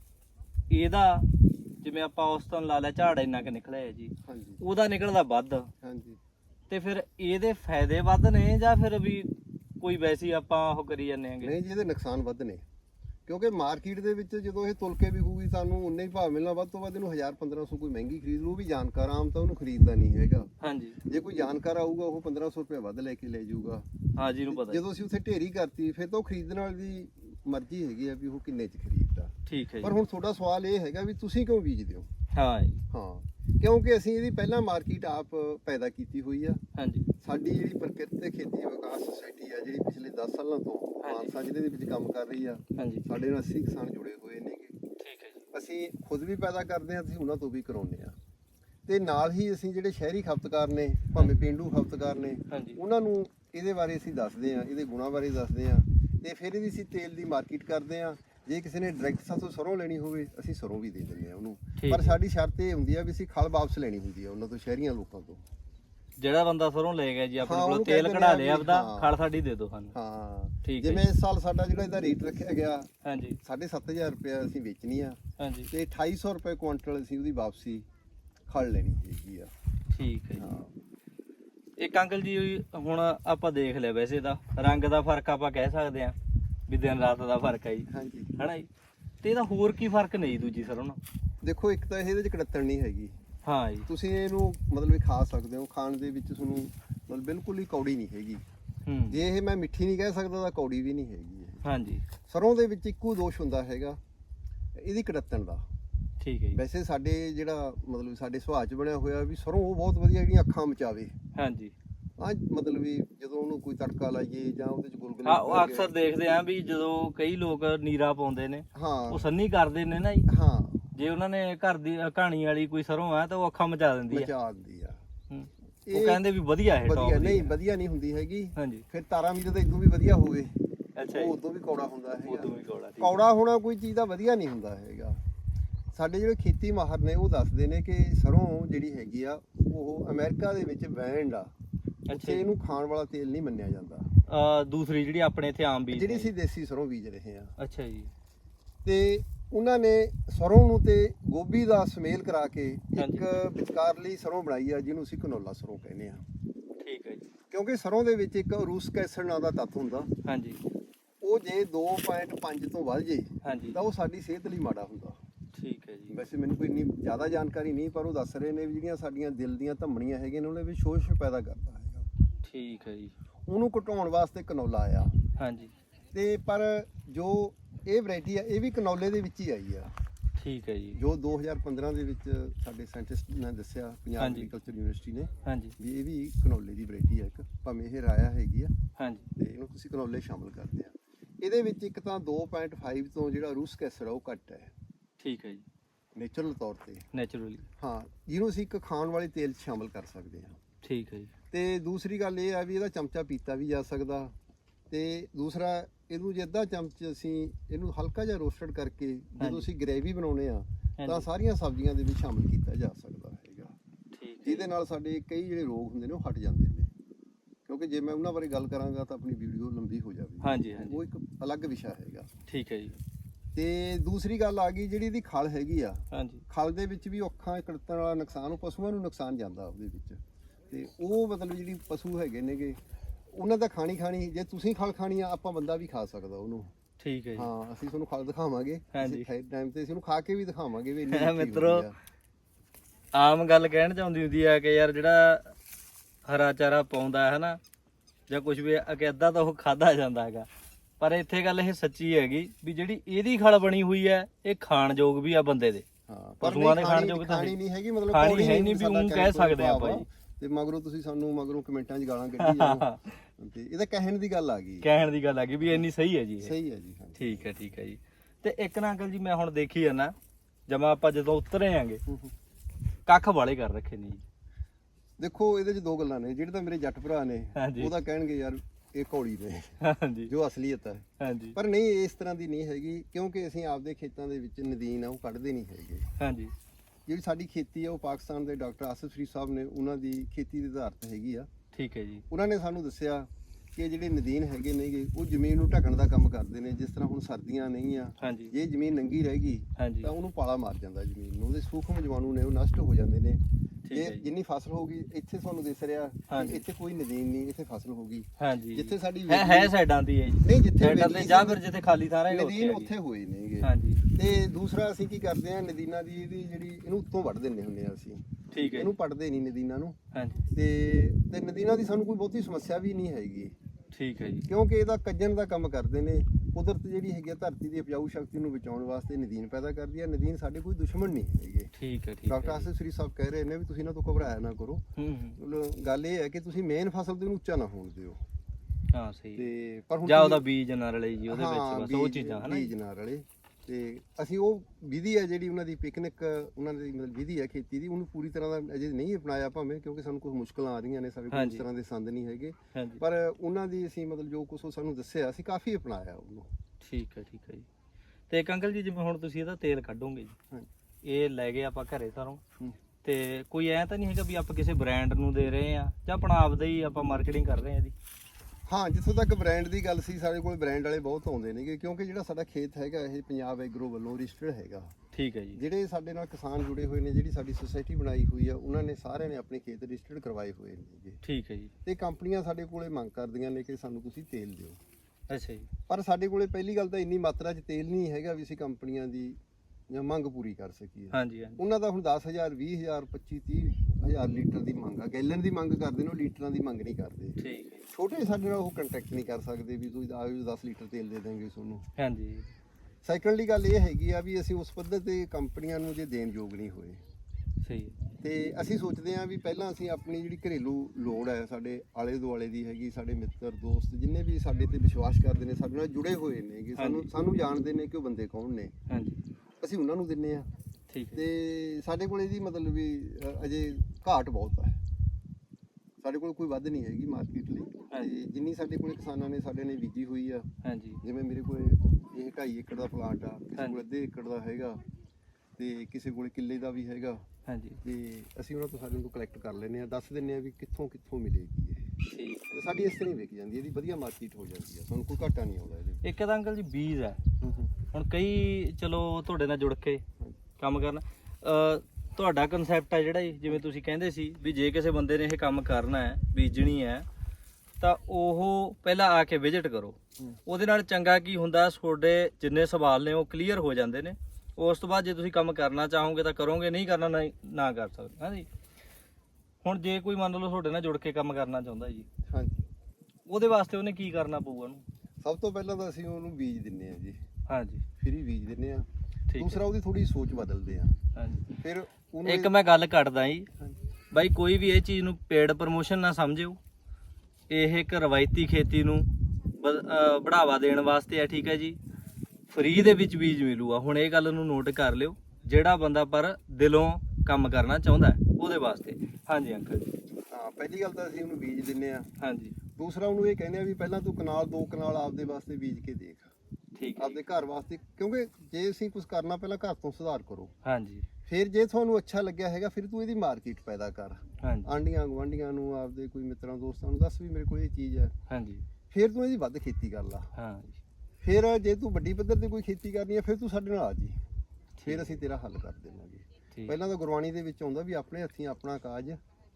ਇਹਦਾ ਜਿਵੇਂ ਆਪਾਂ ਉਸ ਤੋਂ ਲਾ ਲਿਆ ਝਾੜ ਇੰਨਾ ਕਿ ਨਿਕਲਿਆ ਹੈ ਜੀ ਹਾਂਜੀ। ਉਹਦਾ ਨਿਕਲਦਾ ਵੱਧ। ਹਾਂਜੀ। ਤੇ ਫਿਰ ਇਹਦੇ ਫਾਇਦੇ ਵੱਧ ਨੇ ਜਾਂ ਫਿਰ ਵੀ ਕੋਈ ਵੈਸੀ ਆਪਾਂ ਉਹ ਕਰੀ ਜਾਂਦੇ ਆਂਗੇ ਨਹੀਂ ਜੀ ਇਹਦੇ ਨੁਕਸਾਨ ਵੱਧ ਨੇ। ਕਿਉਂਕਿ ਮਾਰਕੀਟ ਦੇ ਵਿੱਚ ਜਦੋਂ ਇਹ ਤੁਲ ਕੇ ਵਿਕੂਗੀ ਸਾਨੂੰ ਉਨੇ ਹੀ ਭਾਅ ਮਿਲਣਾ ਵੱਧ ਤੋਂ ਵੱਧ ਇਹਨੂੰ 1000 1500 ਕੋਈ ਮਹਿੰਗੀ ਖਰੀਦ ਲੂ ਵੀ ਜਾਣਕਾਰ ਆਮ ਤਾਂ ਉਹਨੂੰ ਖਰੀਦਦਾ ਨਹੀਂ ਹੈਗਾ। ਹਾਂਜੀ। ਜੇ ਕੋਈ ਜਾਣਕਾਰ ਆਊਗਾ ਉਹ 1500 ਰੁਪਏ ਵੱਧ ਲੈ ਕੇ ਲੈ ਜਾਊਗਾ। ਹਾਂ ਜੀ ਨੂੰ ਪਤਾ। ਜਦੋਂ ਅਸੀਂ ਉੱਥੇ ਢੇਰੀ ਕਰਤੀ ਫਿਰ ਤਾਂ ਉਹ ਖਰੀਦਣ ਵਾਲੇ ਦੀ ਮਰਜ਼ੀ ਹੈਗੀ ਆ ਵੀ ਉਹ ਕਿੰਨੇ ਚ ਖਰੀਦਦਾ। ਠੀਕ ਹੈ ਪਰ ਹੁਣ ਤੁਹਾਡਾ ਸਵਾਲ ਇਹ ਹੈਗਾ ਵੀ ਤੁਸੀਂ ਕਿਉਂ ਬੀਜਦੇ ਹੋ? ਹਾਂ ਜੀ। ਹਾਂ ਕਿਉਂਕਿ ਅਸੀਂ ਇਹਦੀ ਪਹਿਲਾਂ ਮਾਰਕੀਟ ਆਪ ਪੈਦਾ ਕੀਤੀ ਹੋਈ ਆ। ਹਾਂਜੀ। ਸਾਡੀ ਜਿਹੜੀ ਪ੍ਰਕਿਰਤਿਕ ਖੇਤੀ ਵਿਕਾਸ ਸੁਸਾਇਟੀ 10 ਸਾਲਾਂ ਤੋਂ ਮਾਨਸਾ ਜ਼ਿਲ੍ਹੇ ਦੇ ਵਿੱਚ ਕੰਮ ਕਰ ਰਹੀ ਆ। ਹਾਂਜੀ। ਸਾਡੇ ਨਾਲ 80 ਕਿਸਾਨ ਜੁੜੇ ਹੋਏ ਨੇਗੇ। ਠੀਕ ਹੈ ਜੀ। ਅਸੀਂ ਖੁਦ ਵੀ ਪੈਦਾ ਕਰਦੇ ਹਾਂ ਅਸੀਂ ਉਹਨਾਂ ਤੋਂ ਵੀ ਕਰਾਉਂਦੇ ਆ ਤੇ ਨਾਲ ਹੀ ਅਸੀਂ ਜਿਹੜੇ ਸ਼ਹਿਰੀ ਖਪਤਕਾਰ ਨੇ ਭਾਵੇਂ ਪਿੰਡੂ ਖਪਤਕਾਰ ਨੇ ਉਹਨਾਂ ਨੂੰ ਇਹਦੇ ਬਾਰੇ ਅਸੀਂ ਦੱਸਦੇ ਆ ਇਹਦੇ ਗੁਣਾਂ ਬਾਰੇ ਦੱਸਦੇ ਆ ਤੇ ਫਿਰ ਇਹਦੀ ਅਸੀਂ ਤੇਲ ਦੀ ਮਾਰਕੀਟ ਕਰਦੇ ਆ ਜੇ ਕਿਸੇ ਨੇ ਡਾਇਰੈਕਟ ਸਾਥੋਂ ਸਰੋਂ ਲੈਣੀ ਹੋਵੇ ਅਸੀਂ ਸਰੋਂ ਵੀ ਦੇ ਦਿੰਦੇ ਆ ਉਹਨੂੰ। ਪਰ। ਸਾਡੀ ਸ਼ਰਤ ਇਹ ਹੁੰਦੀ ਆ ਵੀ ਅਸੀਂ ਖਲ ਵਾਪਸ ਲੈਣੀ ਹੁੰਦੀ ਆ ਉਹਨਾਂ ਤੋਂ ਸ਼ਹਿਰੀਆਂ ਲੋਕਾਂ ਤੋਂ। ਜਿਹੜਾ ਬੰਦਾ ਸਰੋਂ ਲੈ ਗਿਆ ਜੀ ਆਪਣੇ ਹਾਂ, ਕੋਲੋਂ ਉਹਨੂੰ ਤੇਲ ਕਹਿੰਦੇ ਕਢਾ ਨੇ ਲਿਆ ਵੀ ਆਪਦਾ ਹਾਂ। ਖਲ ਸਾਡੀ ਦੇ ਦਿਓ ਸਾਨੂੰ। ਹਾਂ। ਠੀਕ ਹੈ ਜਿਵੇਂ ਇਸ ਸਾਲ ਸਾਡਾ ਜਿਹੜਾ ਇਹਦਾ ਰੇਟ ਰੱਖਿਆ ਗਿਆ ਹਾਂਜੀ। 7500 ਰੁਪਏ ਅਸੀਂ ਵੇਚਣੀ ਆ। ਹਾਂਜੀ। ਤੇ 2800 ਰੁਪਏ ਕੁਇੰਟਲ ਅਸੀਂ ਉਹਦੀ ਵਾਪਸੀ ਖਲ ਲੈਣੀ ਹੈਗੀ ਆ। ਠੀਕ ਹੈ ਜੀ। ਹਾਂ। ਇੱਕ ਅੰਕਲ ਜੀ ਹੁਣ ਆਪਾਂ ਦੇਖ ਲਿਆ ਵੈਸੇ ਤਾਂ ਰੰਗ ਦਾ ਫ਼ਰਕ ਆਪਾਂ ਕਹਿ ਸਕਦੇ ਆ ਵੀ ਦਿਨ ਰਾਤ ਦਾ ਫ਼ਰਕ ਹੈ ਜੀ। ਹਾਂਜੀ। ਹਨਾ ਜੀ? ਤੇ ਇਹਦਾ ਹੋਰ ਕੀ ਫ਼ਰਕ ਨਹੀਂ ਦੂਜੀ ਸਰੋਂ ਨਾਲ? ਦੇਖੋ ਇੱਕ ਤਾਂ ਇਹਦੇ ਵਿੱਚ ਕੜੱਤਣ ਨਹੀਂ ਹੈਗੀ। ਹਾਂ ਜੀ। ਤੁਸੀਂ ਇਹਨੂੰ ਮਤਲਬ ਇਹ ਖਾ ਸਕਦੇ ਹੋ ਖਾਣ ਦੇ ਵਿੱਚ ਤੁਹਾਨੂੰ ਮਤਲਬ ਬਿਲਕੁਲ ਹੀ ਕੌੜੀ ਨਹੀਂ ਹੈਗੀ। ਹੂੰ। ਜੇ ਇਹ ਮੈਂ ਮਿੱਠੀ ਨਹੀਂ ਕਹਿ ਸਕਦਾ ਤਾਂ ਕੌੜੀ ਵੀ ਨਹੀਂ ਹੈਗੀ ਇਹ। ਹਾਂਜੀ ਸਰੋਂ ਦੇ ਵਿੱਚ ਇੱਕੋ ਦੋਸ਼ ਹੁੰਦਾ ਹੈਗਾ ਇਹਦੀ ਕੜੱਤਣ ਦਾ। ਠੀਕ ਹੈ ਜੀ। ਵੈਸੇ ਸਾਡੇ ਜਿਹੜਾ ਮਤਲਬ ਸਾਡੇ ਸੁਭਾਅ 'ਚ ਬਣਿਆ ਹੋਇਆ ਵੀ ਸਰੋਂ ਉਹ ਬਹੁਤ ਵਧੀਆ ਜਿਹੜੀਆਂ ਅੱਖਾਂ ਮਚਾਵੇ। ਹਾਂਜੀ ਆ ਮਤਲਬ ਵੀ ਜਦੋਂ ਉਹਨੂੰ ਕੋਈ ਤੜਕਾ ਲਾਈਏ ਜਾਂ ਉਹਦੇ 'ਚ ਗੁਲਗੁਲੇ ਹਾਂ ਉਹ ਅਕਸਰ ਦੇਖਦੇ ਆ ਵੀ ਜਦੋਂ ਕਈ ਲੋਕ ਨੀਰਾ ਪਾਉਂਦੇ ਨੇ ਉਹ ਹਾਂ ਸੰਨੀ ਕਰਦੇ ਨੇ ਨਾ ਜੀ। ਹਾਂ। ਜੇ ਉਹਨਾਂ ਨੇ ਘਰ ਦੀ ਅ, ਕਹਾਣੀ ਵਾਲੀ ਕੋਈ ਸਰੋਂ ਆ ਤਾਂ ਉਹ ਅੱਖਾਂ ਮਚਾ ਦਿੰਦੀ ਆ। ਮਚਾ ਦਿੰਦੀ ਆ। ਹੂੰ। ਉਹ ਇਹ ਕਹਿੰਦੇ ਵੀ ਵਧੀਆ ਹੈ ਵਧੀਆ ਟੌਪ ਨਹੀਂ ਦੀ ਵਧੀਆ ਨਹੀਂ ਹੁੰਦੀ ਹੈਗੀ। ਹਾਂਜੀ। ਫਿਰ ਤਾਰਾ ਵੀ ਜਦੋਂ ਇਦੋਂ ਵੀ ਵਧੀਆ ਹੋਵੇ ਅੱਛਾ ਉਹ ਉਦੋਂ ਵੀ ਕੌੜਾ ਹੁੰਦਾ ਹੈਗਾ। ਉਦੋਂ ਵੀ ਕੌੜਾ ਠੀਕ ਕੌੜਾ ਹੋਣਾ ਕੋਈ ਚੀਜ਼ ਦਾ ਵਧੀਆ ਨਹੀਂ ਹੁੰਦਾ ਹੈਗਾ। ਸਾਡੇ ਜਿਹੜੇ ਖੇਤੀ ਮਾਹਰ ਨੇ ਉਹ ਦੱਸਦੇ ਨੇ ਕਿ ਸਰੋਂ ਜਿਹੜੀ ਹੈਗੀ ਆ ਉਹ ਅਮਰੀਕਾ ਦੇ ਵਿੱਚ ਬੈਂਡ ਆ। ਅੱਛਾ ਉੱਥੇ ਜੀ। ਇਹਨੂੰ ਖਾਣ ਵਾਲਾ ਤੇਲ ਨਹੀਂ ਮੰਨਿਆ ਜਾਂਦਾ। ਅ, ਦੂਸਰੀ ਜਿਹੜੀ ਆਪਣੇ ਇੱਥੇ ਆਮ ਬੀਜ ਜਿਹੜੀ ਨੇ। ਅਸੀਂ ਦੇਸੀ ਸਰੋਂ ਬੀਜ ਰਹੇ ਆ ਅੱਛਾ ਜੀ। ਤੇ ਉਹਨਾਂ ਨੇ ਸਰੋਂ ਨੂੰ ਤੇ ਗੋਭੀ ਦਾ ਸਮੇਲ ਕਰਾ ਕੇ ਇੱਕ। ਵਿਚਕਾਰਲੀ ਸਰੋਂ ਬਣਾਈ ਆ ਜਿਹਨੂੰ ਅਸੀਂ ਕਨੋਲਾ ਸਰੋਂ ਕਹਿੰਦੇ ਆ। ਠੀਕ ਹੈ ਜੀ। ਕਿਉਂਕਿ ਸਰੋਂ ਦੇ ਵਿੱਚ ਇੱਕ ਰੂਸਕ ਐਸਿਡ ਨਾਂ ਦਾ ਤੱਤ ਹੁੰਦਾ। ਹਾਂਜੀ। ਉਹ ਜੇ 2.5 ਤੋਂ ਵੱਧ ਜੇ ਹਾਂਜੀ। ਤਾਂ ਉਹ ਸਾਡੀ ਸਿਹਤ ਲਈ ਮਾੜਾ ਹੁੰਦਾ। ਠੀਕ ਹੈ ਜੀ। ਵੈਸੇ ਮੈਨੂੰ ਕੋਈ ਇੰਨੀ ਜ਼ਿਆਦਾ ਜਾਣਕਾਰੀ ਨਹੀਂ ਪਰ ਉਹ ਦੱਸ ਰਹੇ ਨੇ ਵੀ ਜਿਹੜੀਆਂ ਸਾਡੀਆਂ ਦਿਲ ਦੀਆਂ ਧਮਣੀਆਂ ਹੈਗੀਆਂ ਨੇ ਉਹਨਾਂ ਵਿੱਚ ਸ਼ੋਸ਼ ਪੈਦਾ ਕਰਦਾ ਹੈਗਾ। ਠੀਕ ਹੈ ਜੀ। ਉਹਨੂੰ ਘਟਾਉਣ ਵਾਸਤੇ ਕਨੌਲਾ ਆ ਹਾਂਜੀ। ਤੇ ਪਰ ਜੋ ਇਹ ਵੈਰਾਈਟੀ ਆ ਇਹ ਵੀ ਕਨੌਲੇ ਦੇ ਵਿੱਚ ਹੀ ਆਈ ਆ। ਠੀਕ ਹੈ ਜੀ। ਜੋ 2015 ਦੇ ਵਿੱਚ ਸਾਡੇ ਸਾਇੰਟਿਸਟ ਨੇ ਦੱਸਿਆ ਪੰਜਾਬ ਹਾਂਜੀ। ਐਗਰੀਕਲਚਰ ਯੂਨੀਵਰਸਿਟੀ ਨੇ ਹਾਂਜੀ। ਵੀ ਇਹ ਵੀ ਕਨੌਲੇ ਦੀ ਵੈਰਾਈਟੀ ਆ ਇੱਕ ਭਾਵੇਂ ਇਹ ਰਾਇਆ ਹੈਗੀ ਆ। ਹਾਂਜੀ। ਤੇ ਇਹਨੂੰ ਤੁਸੀਂ ਕਨੌਲੇ ਸ਼ਾਮਲ ਕਰਦੇ ਆ। ਇਹਦੇ ਵਿੱਚ ਇੱਕ ਤਾਂ 2.5 ਤੋਂ ਜਿਹੜਾ ਰੂਸਕ ਐਸਿਡ ਆ ਉਹ ਘੱਟ ਹੈ। ਠੀਕ ਹੈ ਜੀ। ਨੇਚਰਲ ਤੌਰ ਤੇ। ਨੇਚਰਲੀ ਹਾਂ ਜਿਹਨੂੰ ਅਸੀਂ ਇੱਕ ਖਾਣ ਵਾਲੇ ਤੇਲ 'ਚ ਸ਼ਾਮਲ ਕਰ ਸਕਦੇ ਹਾਂ। ਠੀਕ ਹੈ ਜੀ। ਤੇ ਦੂਸਰੀ ਗੱਲ ਇਹ ਆ ਵੀ ਇਹਦਾ ਚਮਚਾ ਪੀਤਾ ਵੀ ਜਾ ਸਕਦਾ। ਤੇ ਦੂਸਰਾ ਇਹਨੂੰ ਜੇ ਅੱਧਾ ਚਮਚ ਅਸੀਂ ਇਹਨੂੰ ਹਲਕਾ ਜਿਹਾ ਰੋਸਟਡ ਕਰਕੇ। ਜਦੋਂ ਅਸੀਂ ਗ੍ਰੇਵੀ ਬਣਾਉਨੇ ਆ ਤਾਂ ਸਾਰੀਆਂ ਸਬਜ਼ੀਆਂ ਦੇ ਵਿੱਚ ਸ਼ਾਮਿਲ ਕੀਤਾ ਜਾ ਸਕਦਾ ਹੈਗਾ। ਠੀਕ ਹੈ ਜਿਹਦੇ ਨਾਲ ਸਾਡੇ ਕਈ ਜਿਹੜੇ ਰੋਗ ਹੁੰਦੇ ਨੇ ਉਹ ਹਟ ਜਾਂਦੇ ਨੇ। ਕਿਉਂਕਿ ਜੇ ਮੈਂ ਉਹਨਾਂ ਬਾਰੇ ਗੱਲ ਕਰਾਂਗਾ ਤਾਂ ਆਪਣੀ ਵੀਡੀਓ ਲੰਬੀ ਹੋ ਜਾਵੇਗੀ। ਹਾਂਜੀ ਹਾਂਜੀ। ਉਹ ਇੱਕ ਅਲੱਗ ਵਿਸ਼ਾ ਹੈਗਾ। ਠੀਕ ਹੈ ਜੀ। ਤੇ ਦੂਸਰੀ ਗੱਲ ਆ ਗਈ ਜਿਹੜੀ ਇਹਦੀ ਖਲ ਹੈਗੀ ਆ ਹਾਂਜੀ। ਖਲ ਦੇ ਵਿੱਚ ਵੀ ਅੱਖਾਂ ਕੜਤਣ ਵਾਲਾ ਨੁਕਸਾਨ ਉਹ ਪਸ਼ੂਆਂ ਨੂੰ ਨੁਕਸਾਨ ਜਾਂਦਾ ਉਹਦੇ ਵਿੱਚ। ਤੇ ਉਹ ਮਤਲਬ ਜਿਹੜੀ ਪਸ਼ੂ ਹੈਗੇ ਨੇਗੇ ਉਹਨਾਂ ਦਾ ਖਾਣੀ ਖਾਣੀ ਜੇ ਤੁਸੀਂ ਖਲ ਖਾਣੀ ਆ ਆਪਾਂ ਬੰਦਾ ਵੀ ਖਾ ਸਕਦਾ ਉਹਨੂੰ। ਠੀਕ ਹੈ ਜੀ। ਹਾਂ ਅਸੀਂ ਤੁਹਾਨੂੰ ਖਲ ਦਿਖਾਵਾਂਗੇ। ਹਾਂਜੀ। ਟਾਈਮ ਤੇ ਅਸੀਂ ਉਹਨੂੰ ਖਾ ਕੇ ਵੀ ਦਿਖਾਵਾਂਗੇ ਵੀ ਇੰਨੀ ਹੈਂ ਮਿੱਠੀ ਮਿੱਤਰੋ, ਹੁੰਦੀ ਆ। ਆਮ ਗੱਲ ਕਹਿਣ ਚ ਆਉਂਦੀ ਹੁੰਦੀ ਆ ਕਿ ਯਾਰ ਜਿਹੜਾ ਹਰਾ ਚਾਰਾ ਪਾਉਂਦਾ ਹੈ ਹਨਾ ਜਾਂ ਕੁਝ ਵੀ ਅੱਧਾ ਤਾਂ ਉਹ ਖਾਦਾ ਜਾਂਦਾ ਹੈਗਾ। ਪਰ ਇੱਥੇ ਗੱਲ ਇਹ ਸੱਚੀ ਹੈਗੀ ਵੀ ਜਿਹੜੀ ਇਹਦੀ ਖਲ ਬਣੀ ਹੋਈ ਹੈ ਇਹ ਖਾਣ ਯੋਗ ਵੀ ਆ ਬੰਦੇ ਦੇ। ਹਾਂ ਪਸ਼ੂਆਂ ਦੇ ਨਹੀਂ, ਖਾਣ ਖਾਣੀ- ਯੋਗ ਤਾਂ ਖਾਣੀ ਨਹੀਂ ਹੈਗੀ ਮਤਲਬ ਖਾਣੀ ਹੈ ਨਹੀਂ ਵੀ ਊਂ ਕਹਿ ਸਕਦੇ ਆ ਆਪਾਂ ਜੀ। ਤੇ ਮਗਰੋਂ ਤੁਸੀਂ ਸਾਨੂੰ ਮਗਰੋਂ ਕਮੈਂਟਾਂ 'ਚ ਗਾਲਾਂ ਕੱਢੀ ਜਾਓ। <laughs> ਤੇ ਇਹਦਾ ਕਹਿਣ ਦੀ ਗੱਲ ਆ ਗਈ। ਕਹਿਣ ਦੀ ਗੱਲ ਆ ਗਈ ਵੀ ਇੰਨੀ ਸਹੀ ਹੈ ਜੀ ਇਹ। ਸਹੀ ਹੈ ਜੀ ਠੀਕ ਹੈ ਠੀਕ ਹੈ ਜੀ। ਤੇ ਇੱਕ ਨਾ ਅੰਕਲ ਜੀ ਮੈਂ ਹੁਣ ਦੇਖੀ ਆ ਨਾ ਜਮਾ ਆਪਾਂ ਜਦੋਂ ਉਤਰੇ ਆਂਗੇ। ਕੱਖ ਵਾਲੇ ਕਰ ਰੱਖੇ ਨੇ ਜੀ। ਦੇਖੋ ਇਹਦੇ 'ਚ ਦੋ ਗੱਲਾਂ ਨੇ ਜਿਹੜੇ ਤਾਂ ਮੇਰੇ ਜੱਟ ਭਰਾ ਨੇ। ਉਹਦਾ ਕਹਿਣਗੇ ਯਾਰ ਇਹ ਕੌੜੀ ਨੇ ਹਾਂਜੀ। ਜੋ ਅਸਲੀਅਤ ਹੈ। ਹਾਂਜੀ। ਪਰ ਨਹੀਂ ਇਸ ਤਰ੍ਹਾਂ ਦੀ ਨਹੀਂ ਹੈਗੀ ਕਿਉਂਕਿ ਅਸੀਂ ਆਪਦੇ ਖੇਤਾਂ ਦੇ ਵਿੱਚ ਨਦੀਨ ਆ ਉਹ ਕੱਢਦੇ ਨਹੀਂ ਹੈਗੇ। ਹਾਂਜੀ। ਜਿਹੜੀ ਸਾਡੀ ਖੇਤੀ ਆ ਉਹ ਪਾਕਿਸਤਾਨ ਦੇ ਡਾਕਟਰ ਆਸਿਫ ਸ਼ਰੀਫ ਸਾਹਿਬ ਨੇ ਉਹਨਾਂ ਦੀ ਖੇਤੀ ਦੇ ਆਧਾਰ ਤੇ ਹੈਗੀ ਆ। ਠੀਕ ਹੈ ਜੀ। ਉਹਨਾਂ ਨੇ ਸਾਨੂੰ ਦੱਸਿਆ ਕਿ ਜਿਹੜੇ ਨਦੀਨ ਹੈਗੇ ਨੇਗੇ ਉਹ ਜ਼ਮੀਨ ਨੂੰ ਢੱਕਣ ਦਾ ਕੰਮ ਕਰਦੇ ਨੇ ਜਿਸ ਤਰ੍ਹਾਂ ਹੁਣ ਸਰਦੀਆਂ ਨਹੀਂ ਆ ਹਾਂਜੀ। ਜੇ ਜ਼ਮੀਨ ਨੰਗੀ ਰਹਿ ਗਈ ਹਾਂਜੀ। ਤਾਂ ਉਹਨੂੰ ਪਾਲਾ ਮਾਰ ਜਾਂਦਾ ਜ਼ਮੀਨ ਨੂੰ ਉਹਦੇ ਸੂਖਮ ਜੀਵਾਣੂ ਨੇ ਉਹ ਨਸ਼ਟ ਹੋ ਜਾਂਦੇ ਨੇ। ਜੇ। ਜਿੰਨੀ ਫਸਲ ਹੋਗੀ ਇੱਥੇ ਤੁਹਾਨੂੰ ਦਿਸ ਰਿਹਾ। ਇੱਥੇ ਕੋਈ ਨਦੀਨ ਨਹੀਂ ਇੱਥੇ ਫਸਲ ਹੋਗੀ ਹਾਂਜੀ। ਜਿੱਥੇ ਸਾਡੀ ਹੈ ਹੈ ਸਾਈਡਾਂ ਦੀ ਹੈ ਨਹੀਂ ਜਿੱਥੇ ਸਾਈਡਾਂ ਤੇ ਜਾਂ ਫਿਰ ਜਿੱਥੇ ਖਾਲੀ ਥਾਂ ਰਹੇਗਾ ਨਦੀਨ ਉੱਥੇ ਉੱਥੇ ਹੋਏ ਨੇਗੇ। ਹਾਂਜੀ। ਤੇ ਦੂਸਰਾ ਅਸੀਂ ਕੀ ਕਰਦੇ ਆ ਨਦੀਨਾਂ ਦੀ ਇਹਦੀ ਜਿਹੜੀ ਇਹਨੂੰ ਉੱਤੋਂ ਵੱਢ ਦਿੰਦੇ ਹੁੰਦੇ ਆ ਅਸੀਂ। ਠੀਕ ਹੈ ਇਹਨੂੰ ਪੜਦੇ ਨਹੀਂ ਨਦੀਨਾਂ ਨੂੰ। ਹਾਂਜੀ। ਤੇ ਤੇ ਨਦੀਨਾਂ ਦੀ ਸਾਨੂੰ ਕੋਈ ਬਹੁਤੀ ਸਮੱਸਿਆ ਵੀ ਨਹੀਂ ਹੈਗੀ। ਠੀਕ ਹੈ ਜੀ। ਕਿਉਂਕਿ ਇਹਦਾ ਕੱਜਣ ਦਾ ਕੰਮ ਕਰਦੇ ਨੇ। ਕੁਦਰਤ ਜਿਹੜੀ ਹੈਗੀ ਆ ਧਰਤੀ ਦੀ ਉਪਜਾਊ ਸ਼ਕਤੀ ਨੂੰ ਬਚਾਉਣ ਵਾਸਤੇ ਨਦੀਨ ਪੈਦਾ ਕਰਦੀ ਹੈ ਨਦੀਨ ਸਾਡੇ ਕੋਈ ਦੁਸ਼ਮਣ ਨਹੀਂ ਹੈਗੇ। ਠੀਕ ਹੈ ਠੀਕ ਡਾਕਟਰ ਹੈ ਆਸਿਫ ਸ੍ਰੀ ਸਾਹਿਬ ਕਹਿ ਰਹੇ ਨੇ ਵੀ ਤੁਸੀਂ ਇਹਨਾਂ ਤੋਂ ਘਬਰਾਇਆ ਨਾ ਕਰੋ। ਹੂੰ ਹੂੰ। ਮਤਲਬ ਗੱਲ ਇਹ ਹੈ ਕਿ ਤੁਸੀਂ ਮੇਨ ਫਸਲ ਤੇ ਇਹਨੂੰ ਉੱਚਾ ਨਾ ਹੋਣ ਦਿਓ। ਹਾਂ ਸਹੀ। ਤੇ ਪਰ ਹੁਣ ਜਾਂ ਉਹਦਾ ਬੀਜ ਨਾ ਰਲੇ ਜੀ ਉਹਦੇ ਹਾਂ, ਵਿੱਚ ਬਸ ਉਹ ਬੀਜ- ਚੀਜ਼ਾਂ ਹਨਾ ਬੀਜ ਨਾ ਰਲੇ ਤੇ ਅਸੀਂ ਉਹ ਵਿਧੀ ਹੈ ਜਿਹੜੀ ਉਹਨਾਂ ਦੀ ਪਿਕਨਿਕ ਉਹਨਾਂ ਦੀ ਮਤਲਬ ਵਿਧੀ ਹੈ ਖੇਤੀ ਦੀ ਉਹਨੂੰ ਪੂਰੀ ਤਰ੍ਹਾਂ ਦਾ ਅਜੇ ਨਹੀਂ ਅਪਣਾਇਆ ਭਾਵੇਂ ਕਿਉਂਕਿ ਸਾਨੂੰ ਕੁਝ ਮੁਸ਼ਕਲਾਂ ਆ ਰਹੀਆਂ ਨੇ ਸਾਡੇ ਕੋਲ। ਤਰ੍ਹਾਂ ਦੇ ਸੰਦ ਨਹੀਂ ਹੈਗੇ ਪਰ ਉਹਨਾਂ ਦੀ ਅਸੀਂ ਮਤਲਬ ਜੋ ਕੁਝ ਉਹ ਸਾਨੂੰ ਦੱਸਿਆ ਅਸੀਂ ਕਾਫੀ ਅਪਣਾਇਆ ਉਹਨੂੰ ਠੀਕ ਹੈ ਠੀਕ ਹੈ ਜੀ ਤੇ ਇੱਕ ਅੰਕਲ ਜੀ ਜਿਵੇਂ ਹੁਣ ਤੁਸੀਂ ਇਹਦਾ ਤੇਲ ਕੱਢੋਗੇ ਜੀ। ਇਹ ਲੈ ਗਏ ਆਪਾਂ ਘਰੇ ਸਰੋਂ। ਤੇ ਕੋਈ ਐ ਤਾਂ ਨਹੀਂ ਹੈਗਾ ਵੀ ਆਪਾਂ ਕਿਸੇ ਬ੍ਰਾਂਡ ਨੂੰ ਦੇ ਰਹੇ ਆ ਜਾਂ ਆਪਣਾ ਆਪਦਾ ਹੀ ਆਪਾਂ ਮਾਰਕੀਟਿੰਗ ਕਰ ਰਹੇ ਆ ਇਹਦੀ ਹਾਂ ਜਿੱਥੋਂ ਤੱਕ ਬ੍ਰਾਂਡ ਦੀ ਗੱਲ ਸੀ ਸਾਡੇ ਕੋਲ ਬ੍ਰਾਂਡ ਵਾਲੇ ਬਹੁਤ ਆਉਂਦੇ ਨੇਗੇ ਕਿਉਂਕਿ ਜਿਹੜਾ ਸਾਡਾ ਖੇਤ ਹੈਗਾ ਇਹ ਪੰਜਾਬ ਐਗਰੋ ਵੱਲੋਂ ਰਜਿਸਟਰਡ ਹੈਗਾ। ਠੀਕ ਹੈ ਜੀ। ਜਿਹੜੇ ਸਾਡੇ ਨਾਲ ਕਿਸਾਨ ਜੁੜੇ ਹੋਏ ਨੇ ਜਿਹੜੀ ਸਾਡੀ ਸੁਸਾਇਟੀ ਬਣਾਈ ਹੋਈ ਆ ਉਹਨਾਂ ਨੇ ਸਾਰਿਆਂ ਨੇ ਆਪਣੇ ਖੇਤ ਰਜਿਸਟਰਡ ਕਰਵਾਏ ਹੋਏ ਨੇਗੇ ਠੀਕ ਹੈ ਜੀ। ਤੇ ਕੰਪਨੀਆਂ ਸਾਡੇ ਕੋਲੇ ਮੰਗ ਕਰਦੀਆਂ ਨੇ ਕਿ ਸਾਨੂੰ ਤੁਸੀਂ ਤੇਲ ਦਿਓ। ਅੱਛਾ ਜੀ। ਪਰ ਸਾਡੇ ਕੋਲੇ ਪਹਿਲੀ ਗੱਲ ਤਾਂ ਇੰਨੀ ਮਾਤਰਾ 'ਚ ਤੇਲ ਨਹੀਂ ਹੈਗਾ ਵੀ ਅਸੀਂ ਕੰਪਨੀਆਂ ਦੀ ਜਾਂ ਮੰਗ ਪੂਰੀ ਕਰ ਸਕੀਏ। ਹਾਂਜੀ ਹਾਂਜੀ। ਉਹਨਾਂ ਦਾ ਹੁਣ 10000 20000 25 30000 ਲੀਟਰ ਦੀ ਮੰਗ ਆ। ਗੈਲਨ ਦੀ ਮੰਗ ਕਰਦੇ ਨੇ ਉਹ ਲੀਟਰਾਂ ਦੀ ਮੰਗ ਨਹੀਂ ਕਰਦੇ। ਠੀਕ ਹੈ। ਛੋਟੇ ਸਾਡੇ ਨਾਲ ਉਹ ਕੰਟੈਕਟ ਨਹੀਂ ਕਰ ਸਕਦੇ ਵੀ ਤੁਸੀਂ ਆਓ 10 ਲੀਟਰ ਤੇਲ ਦੇ ਦਾਂਗੇ ਤੁਹਾਨੂੰ। ਹਾਂਜੀ। ਸੈਕੰਡਲੀ ਗੱਲ ਇਹ ਹੈਗੀ ਆ ਵੀ ਅਸੀਂ ਉਸ ਪੱਧਰ ਤੇ ਕੰਪਨੀਆਂ ਨੂੰ ਜੇ ਦੇਣ ਯੋਗ ਨਹੀਂ ਹੋਏ। ਸਹੀ ਤੇ ਅਸੀਂ ਸੋਚਦੇ ਹਾਂ ਵੀ ਪਹਿਲਾਂ ਅਸੀਂ ਆਪਣੀ ਜਿਹੜੀ ਘਰੇਲੂ ਲੋੜ ਹੈ ਸਾਡੇ ਆਲੇ ਦੁਆਲੇ ਦੀ ਹੈਗੀ ਸਾਡੇ ਮਿੱਤਰ ਦੋਸਤ ਜਿੰਨੇ ਵੀ ਸਾਡੇ ਤੇ ਵਿਸ਼ਵਾਸ ਕਰਦੇ ਨੇ ਸਾਡੇ ਨਾਲ ਜੁੜੇ ਹੋਏ ਨੇ ਕਿ ਸਾਨੂੰ। ਸਾਨੂੰ ਜਾਣਦੇ ਨੇ ਕਿ ਉਹ ਬੰਦੇ ਕੌਣ ਨੇ। ਹਾਂਜੀ। ਅਸੀਂ ਉਹਨਾਂ ਨੂੰ ਦਿੰਨੇ ਆ। ਠੀਕ ਹੈ। ਤੇ ਸਾਡੇ ਕੋਲ ਇਹਦੀ ਮਤਲਬ ਵੀ ਅ, ਅਜੇ ਘਾਟ ਬਹੁਤ ਹੈ ਸਾਡੇ ਕੋਲ ਕੋਈ ਵੱਧ ਨਹੀਂ ਹੈਗੀ ਮਾਰਕੀਟ ਲਈ। ਹਾਂਜੀ। ਤੇ ਜਿੰਨੀ ਸਾਡੇ ਕੋਲ ਕਿਸਾਨਾਂ ਨੇ ਸਾਡੇ ਨੇ ਬੀਜੀ ਹੋਈ ਆ। ਹਾਂਜੀ। ਜਿਵੇਂ ਮੇਰੇ ਕੋਲ ਇਹ 2.5 ਏਕੜ ਦਾ ਪਲਾਂਟ ਆ ਕਿਸੇ ਹਾਂਜੀ। ਕੋਲ ਅੱਧੇ ਏਕੜ ਦਾ ਹੈਗਾ ਤੇ ਕਿਸੇ ਕੋਲ ਕਿੱਲੇ ਦਾ ਵੀ ਹੈਗਾ। ਹਾਂਜੀ। ਤੇ ਅਸੀਂ ਉਹਨਾਂ ਤੋਂ ਸਾਰਿਆਂ ਤੋਂ ਕਲੈਕਟ ਕਰ ਲੈਨੇ ਆ ਦੱਸ ਦਿੰਨੇ ਆ ਵੀ ਕਿੱਥੋਂ ਕਿੱਥੋਂ ਮਿਲੇਗੀ ਇਹ। ਠੀਕ ਤੇ ਸਾਡੀ ਇਸ ਤਰ੍ਹਾਂ ਹੀ ਵਿਕ ਜਾਂਦੀ ਹੈ ਇਹਦੀ ਵਧੀਆ ਮਾਰਕੀਟ ਹੋ ਜਾਂਦੀ ਹੈ। ਸਾਨੂੰ ਕੋਈ ਘਾਟਾ ਨਹੀਂ ਆਉਂਦਾ ਇਹਦੇ ਇੱਕ ਤਾਂ ਅੰਕਲ ਜੀ ਬੀਜ ਹੈ। ਹੁਣ ਕਈ ਚਲੋ ਤੁਹਾਡੇ ਨਾਲ ਜੁੜ ਕੇ ਕੰਮ ਕਰਨ। ਅ, ਤੁਹਾਡਾ ਕਨਸੈਪਟ ਹੈ ਜਿਹੜਾ ਜੀ, ਜਿਵੇਂ ਤੁਸੀਂ ਕਹਿੰਦੇ ਸੀ ਵੀ ਜੇ ਕਿਸੇ ਬੰਦੇ ਨੇ ਇਹ ਕੰਮ ਕਰਨਾ ਹੈ ਬੀਜਣੀ ਹੈ ਤਾਂ ਉਹ ਪਹਿਲਾਂ ਆ ਕੇ ਵਿਜ਼ਿਟ ਕਰੋ। ਹੂੰ। ਉਹਦੇ ਨਾਲ ਚੰਗਾ ਕੀ ਹੁੰਦਾ ਤੁਹਾਡੇ ਜਿੰਨੇ ਸਵਾਲ ਨੇ ਉਹ ਕਲੀਅਰ ਹੋ ਜਾਂਦੇ ਨੇ। ਉਸ ਤੋਂ ਬਾਅਦ ਜੇ ਤੁਸੀਂ ਕੰਮ ਕਰਨਾ ਚਾਹੋਗੇ ਤਾਂ ਕਰੋਗੇ ਨਹੀਂ ਕਰਨਾ ਨਹੀਂ ਨਾ ਕਰ ਸਕਦੇ ਹਾਂ ਜੀ। ਹੁਣ ਜੇ ਕੋਈ ਮੰਨ ਲਓ ਤੁਹਾਡੇ ਨਾਲ ਜੁੜ ਕੇ ਕੰਮ ਕਰਨਾ ਚਾਹੁੰਦਾ ਜੀ ਹਾਂਜੀ। ਉਹਦੇ ਵਾਸਤੇ ਉਹਨੇ ਕੀ ਕਰਨਾ ਪਊਗਾ ਉਹਨੂੰ? ਸਭ ਤੋਂ ਪਹਿਲਾਂ ਤਾਂ ਅਸੀਂ ਉਹਨੂੰ ਬੀਜ ਦਿੰਨੇ ਆ ਜੀ। ਹਾਂਜੀ। ਫ੍ਰੀ ਬੀਜ ਦਿੰਨੇ ਆ ਠੀਕ ਦੂਸਰਾ ਉਹਦੀ ਥੋੜੀ ਸੋਚ ਬਦਲਦੇ ਆ ਹਾਂਜੀ। ਫਿਰ ਉਹਨੂੰ ਇੱਕ ਮੈਂ ਗੱਲ ਕੱਟਦਾ ਜੀ। ਬਾਈ ਕੋਈ ਵੀ ਇਹ ਚੀਜ਼ ਨੂੰ ਪੇਡ ਪ੍ਰਮੋਸ਼ਨ ਨਾ ਸਮਝਿਓ। ਇਹ ਇੱਕ ਰਵਾਇਤੀ ਖੇਤੀ ਨੂੰ ਬੜਾਵਾ ਦੇਣ ਵਾਸਤੇ ਹੈ ਠੀਕ ਹੈ ਜੀ। ਫ੍ਰੀ ਦੇ ਵਿੱਚ ਬੀਜ ਮਿਲੂਗਾ। ਹੁਣ ਇਹ ਗੱਲ ਨੂੰ ਨੋਟ ਕਰ ਲਿਓ। ਜਿਹੜਾ ਬੰਦਾ ਪਰ ਦਿਲੋਂ ਕੰਮ ਕਰਨਾ ਚਾਹੁੰਦਾ ਉਹਦੇ ਵਾਸਤੇ। ਹਾਂਜੀ ਅੰਕਲ ਜੀ। ਹਾਂ ਪਹਿਲੀ ਗੱਲ ਤਾਂ ਅਸੀਂ ਉਹਨੂੰ ਬੀਜ ਦਿੰਨੇ ਆ ਹਾਂਜੀ। ਦੂਸਰਾ ਉਹਨੂੰ ਇਹ ਕਹਿੰਦੇ ਆ ਵੀ ਪਹਿਲਾਂ ਤੂੰ ਕਨਾਲ ਦੋ ਕਨਾਲ ਆਪਦੇ ਵਾਸਤੇ ਬੀਜ ਕੇ ਦੇਖ। ਠੀਕ ਹੈ ਆਪਦੇ ਘਰ ਵਾਸਤੇ ਕਿਉਂਕਿ ਜੇ ਅਸੀਂ ਕੁਝ ਕਰਨਾ ਪਹਿਲਾਂ ਘਰ ਤੋਂ ਸੁਧਾਰ ਕਰੋ। ਹਾਂਜੀ। ਫਿਰ ਜੇ ਤੁਹਾਨੂੰ ਅੱਛਾ ਲੱਗਿਆ ਹੈਗਾ ਫਿਰ ਤੂੰ ਇਹਦੀ ਮਾਰਕੀਟ ਪੈਦਾ ਕਰ। ਹਾਂਜੀ। ਆਂਡੀਆਂ ਗਵਾਂਡੀਆਂ ਨੂੰ ਆਪਦੇ ਕੋਈ ਮਿੱਤਰਾਂ ਦੋਸਤਾਂ ਨੂੰ ਦੱਸ ਵੀ ਮੇਰੇ ਕੋਲ ਇਹ ਚੀਜ਼ ਹੈ। ਹਾਂਜੀ। ਫਿਰ ਤੂੰ ਇਹਦੀ ਵੱਧ ਖੇਤੀ ਕਰ ਲਾ। ਹਾਂ ਫਿਰ ਜੇ ਤੂੰ ਵੱਡੀ ਪੱਧਰ ਤੇ ਕੋਈ ਖੇਤੀ ਕਰਨੀ ਹੈ ਫਿਰ ਤੂੰ ਸਾਡੇ ਨਾਲ ਆ ਜੀ। ਫਿਰ ਅਸੀਂ ਤੇਰਾ ਹੱਲ ਕਰ ਦੇਵਾਂਗੇ। ਪਹਿਲਾਂ ਤਾਂ ਗੁਰਬਾਣੀ ਦੇ ਵਿੱਚ ਆਉਂਦਾ ਵੀ ਆਪਣੇ ਹੱਥੀਂ ਆਪਣਾ ਕਾਜ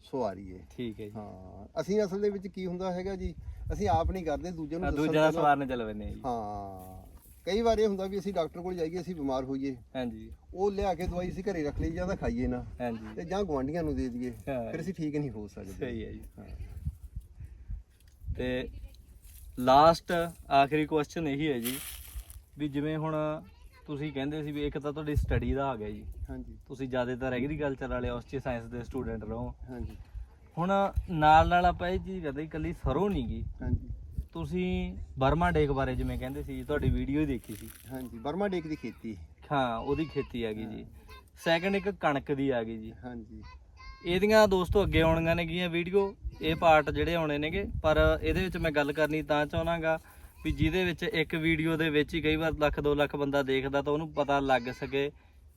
ਸਵਾਰੀਏ। ਠੀਕ ਹੈ ਜੀ। ਹਾਂ ਅਸੀਂ ਅਸਲ ਦੇ ਵਿੱਚ ਕੀ ਹੁੰਦਾ ਹੈਗਾ ਜੀ? ਅਸੀਂ ਆਪ ਨਹੀਂ ਕਰਦੇ ਦੂਜੇ ਨੂੰ ਦੂਜਾ ਦਾ ਸਵਾਰਨੇ ਚੱਲ ਪੈਨੇ ਜੀ। ਹਾਂ। ਕਈ ਵਾਰ ਇਹ ਹੁੰਦਾ ਵੀ ਅਸੀਂ ਡਾਕਟਰ ਕੋਲ ਜਾਈਏ ਅਸੀਂ ਬਿਮਾਰ ਹੋਈਏ। ਹਾਂਜੀ। ਉਹ ਲਿਆ ਕੇ ਦਵਾਈ ਅਸੀਂ ਘਰੇ ਰੱਖ ਲਈ ਜਾਂ ਤਾਂ ਖਾਈਏ ਨਾ। ਹਾਂਜੀ। ਤੇ ਜਾਂ ਗਵਾਂਢੀਆਂ ਨੂੰ ਦੇ ਦਈਏ ਹਾਂ। ਫਿਰ ਅਸੀਂ ਠੀਕ ਨਹੀਂ ਹੋ ਸਕਦੇ। ਸਹੀ ਹੈ ਜੀ। ਤੇ ਲਾਸਟ ਆਖਰੀ ਕੁਐਸਚਨ ਇਹੀ ਹੈ ਜੀ ਵੀ ਜਿਵੇਂ ਹੁਣ ਤੁਸੀਂ ਕਹਿੰਦੇ ਸੀ ਵੀ ਇੱਕ ਤਾਂ ਤੁਹਾਡੀ ਸਟੱਡੀ ਦਾ ਆ ਗਿਆ ਜੀ। ਹਾਂਜੀ। ਤੁਸੀਂ ਜ਼ਿਆਦਾਤਰ ਐਗਰੀਕਲਚਰ ਵਾਲੇ ਉਸ ਚ ਸਾਇੰਸ ਦੇ ਸਟੂਡੈਂਟ ਰਹੋ। ਹਾਂਜੀ। ਹੁਣ ਨਾਲ ਨਾਲ ਆਪਾਂ ਇਹ ਚੀਜ਼ ਕਰਦੇ ਇਕੱਲੀ ਸਰੋਂ ਨਹੀਂ ਗੀ। ਹਾਂਜੀ। ਤੁਸੀਂ ਬਰਮਾ ਡੇਕ ਬਾਰੇ ਜਿਵੇਂ ਕਹਿੰਦੇ ਸੀ ਤੁਹਾਡੀ ਵੀਡੀਓ ਹੀ ਦੇਖੀ ਸੀ। ਹਾਂਜੀ ਬਰਮਾ ਡੇਕ ਦੀ ਖੇਤੀ। ਹਾਂ ਉਹਦੀ ਖੇਤੀ ਆ ਗਈ ਜੀ। ਸੈਕੰਡ ਇੱਕ ਕਣਕ ਦੀ ਆ ਗਈ ਜੀ। ਹਾਂਜੀ। ਇਹਦੀਆਂ ਦੋਸਤੋ ਅੱਗੇ ਆਉਣੀਆਂ ਨੇਗੀਆਂ ਵੀਡੀਓ ਇਹ ਪਾਰਟ ਜਿਹੜੇ ਆਉਣੇ ਨੇਗੇ ਪਰ ਇਹਦੇ ਵਿੱਚ ਮੈਂ ਗੱਲ ਕਰਨੀ ਤਾਂ ਚਾਹਣਾਗਾ ਵੀ ਜਿਹਦੇ ਵਿੱਚ ਇੱਕ ਵੀਡੀਓ ਦੇ ਵਿੱਚ ਹੀ ਕਈ ਵਾਰ ਲੱਖ 2 ਲੱਖ ਬੰਦਾ ਦੇਖਦਾ ਤਾਂ ਉਹਨੂੰ ਪਤਾ ਲੱਗ ਸਕੇ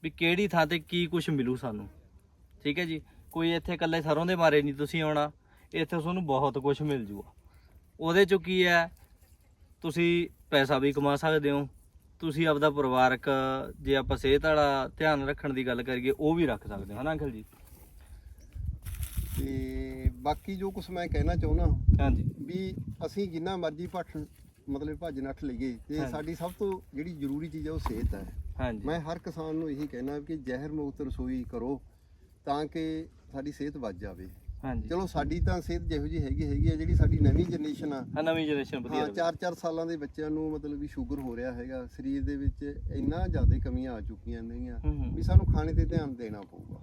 ਵੀ ਕਿਹੜੀ ਥਾਂ ਤੇ ਕੀ ਕੁਝ ਮਿਲੂ ਸਾਨੂੰ। ਠੀਕ ਹੈ ਜੀ? ਕੋਈ ਇੱਥੇ ਇਕੱਲੇ ਸਰੋਂ ਦੇ ਮਾਰੇ ਨਹੀਂ ਤੁਸੀਂ ਆਉਣਾ ਇੱਥੇ ਤੁਹਾਨੂੰ ਬਹੁਤ ਕੁਝ ਮਿਲ ਜੂਗਾ। ਉਹਦੇ ਚੋਂ ਕੀ ਹੈ? ਤੁਸੀਂ ਪੈਸਾ ਵੀ ਕਮਾ ਸਕਦੇ ਹੋ। ਤੁਸੀਂ ਆਪਦਾ ਪਰਿਵਾਰਕ ਜੇ ਆਪਾਂ ਸਿਹਤ ਵਾਲਾ ਧਿਆਨ ਰੱਖਣ ਦੀ ਗੱਲ ਕਰੀਏ ਉਹ ਵੀ ਰੱਖ ਸਕਦੇ ਹੋ। ਹਨਾ ਅੰਕਲ ਜੀ? ਤੇ ਬਾਕੀ ਜੋ ਕੁਝ ਮੈਂ ਕਹਿਣਾ ਚਾਹੁੰਦਾ ਹਾਂਜੀ। ਵੀ ਅਸੀਂ ਜਿੰਨਾ ਮਰਜ਼ੀ ਭੱਠ ਮਤਲਬ ਭੱਜ ਨੱਠ ਲਈਏ ਤੇ ਹਾਂਜੀ। ਸਾਡੀ ਸਭ ਤੋਂ ਜਿਹੜੀ ਜ਼ਰੂਰੀ ਚੀਜ਼ ਹੈ ਉਹ ਸਿਹਤ ਹੈ। ਹਾਂਜੀ। ਮੈਂ ਹਰ ਕਿਸਾਨ ਨੂੰ ਇਹੀ ਕਹਿਣਾ ਕਿ ਜ਼ਹਿਰ ਮੁਕਤ ਰਸੋਈ ਕਰੋ ਤਾਂ ਕਿ ਸਾਡੀ ਸਿਹਤ ਵੱਜ ਜਾਵੇ। ਹਾਂਜੀ। ਚਲੋ ਸਾਡੀ ਤਾਂ ਸਿਹਤ ਜਿਹੋ ਜੀ ਹੈਗੀ ਹੈਗੀ ਹੈ ਜਿਹੜੀ ਸਾਡੀ ਨਵੀਂ ਜਨਰੇਸ਼ਨ ਆ। ਆ ਨਵੀਂ ਜਨਰੇਸ਼ਨ ਵਧੀਆ ਹਾਂ ਰਹੇ। 4-4 ਸਾਲਾਂ ਦੇ ਬੱਚਿਆਂ ਨੂੰ ਮਤਲਬ ਵੀ ਸ਼ੂਗਰ ਹੋ ਰਿਹਾ ਹੈਗਾ ਸਰੀਰ ਦੇ ਵਿੱਚ ਇੰਨਾ ਜ਼ਿਆਦਾ ਕਮੀਆਂ ਆ ਚੁੱਕੀਆਂ ਨੇਗੀਆਂ ਹੂੰ ਹੂੰ। ਵੀ ਸਾਨੂੰ ਖਾਣੇ ਤੇ ਧਿਆਨ ਦੇਣਾ ਪਊਗਾ।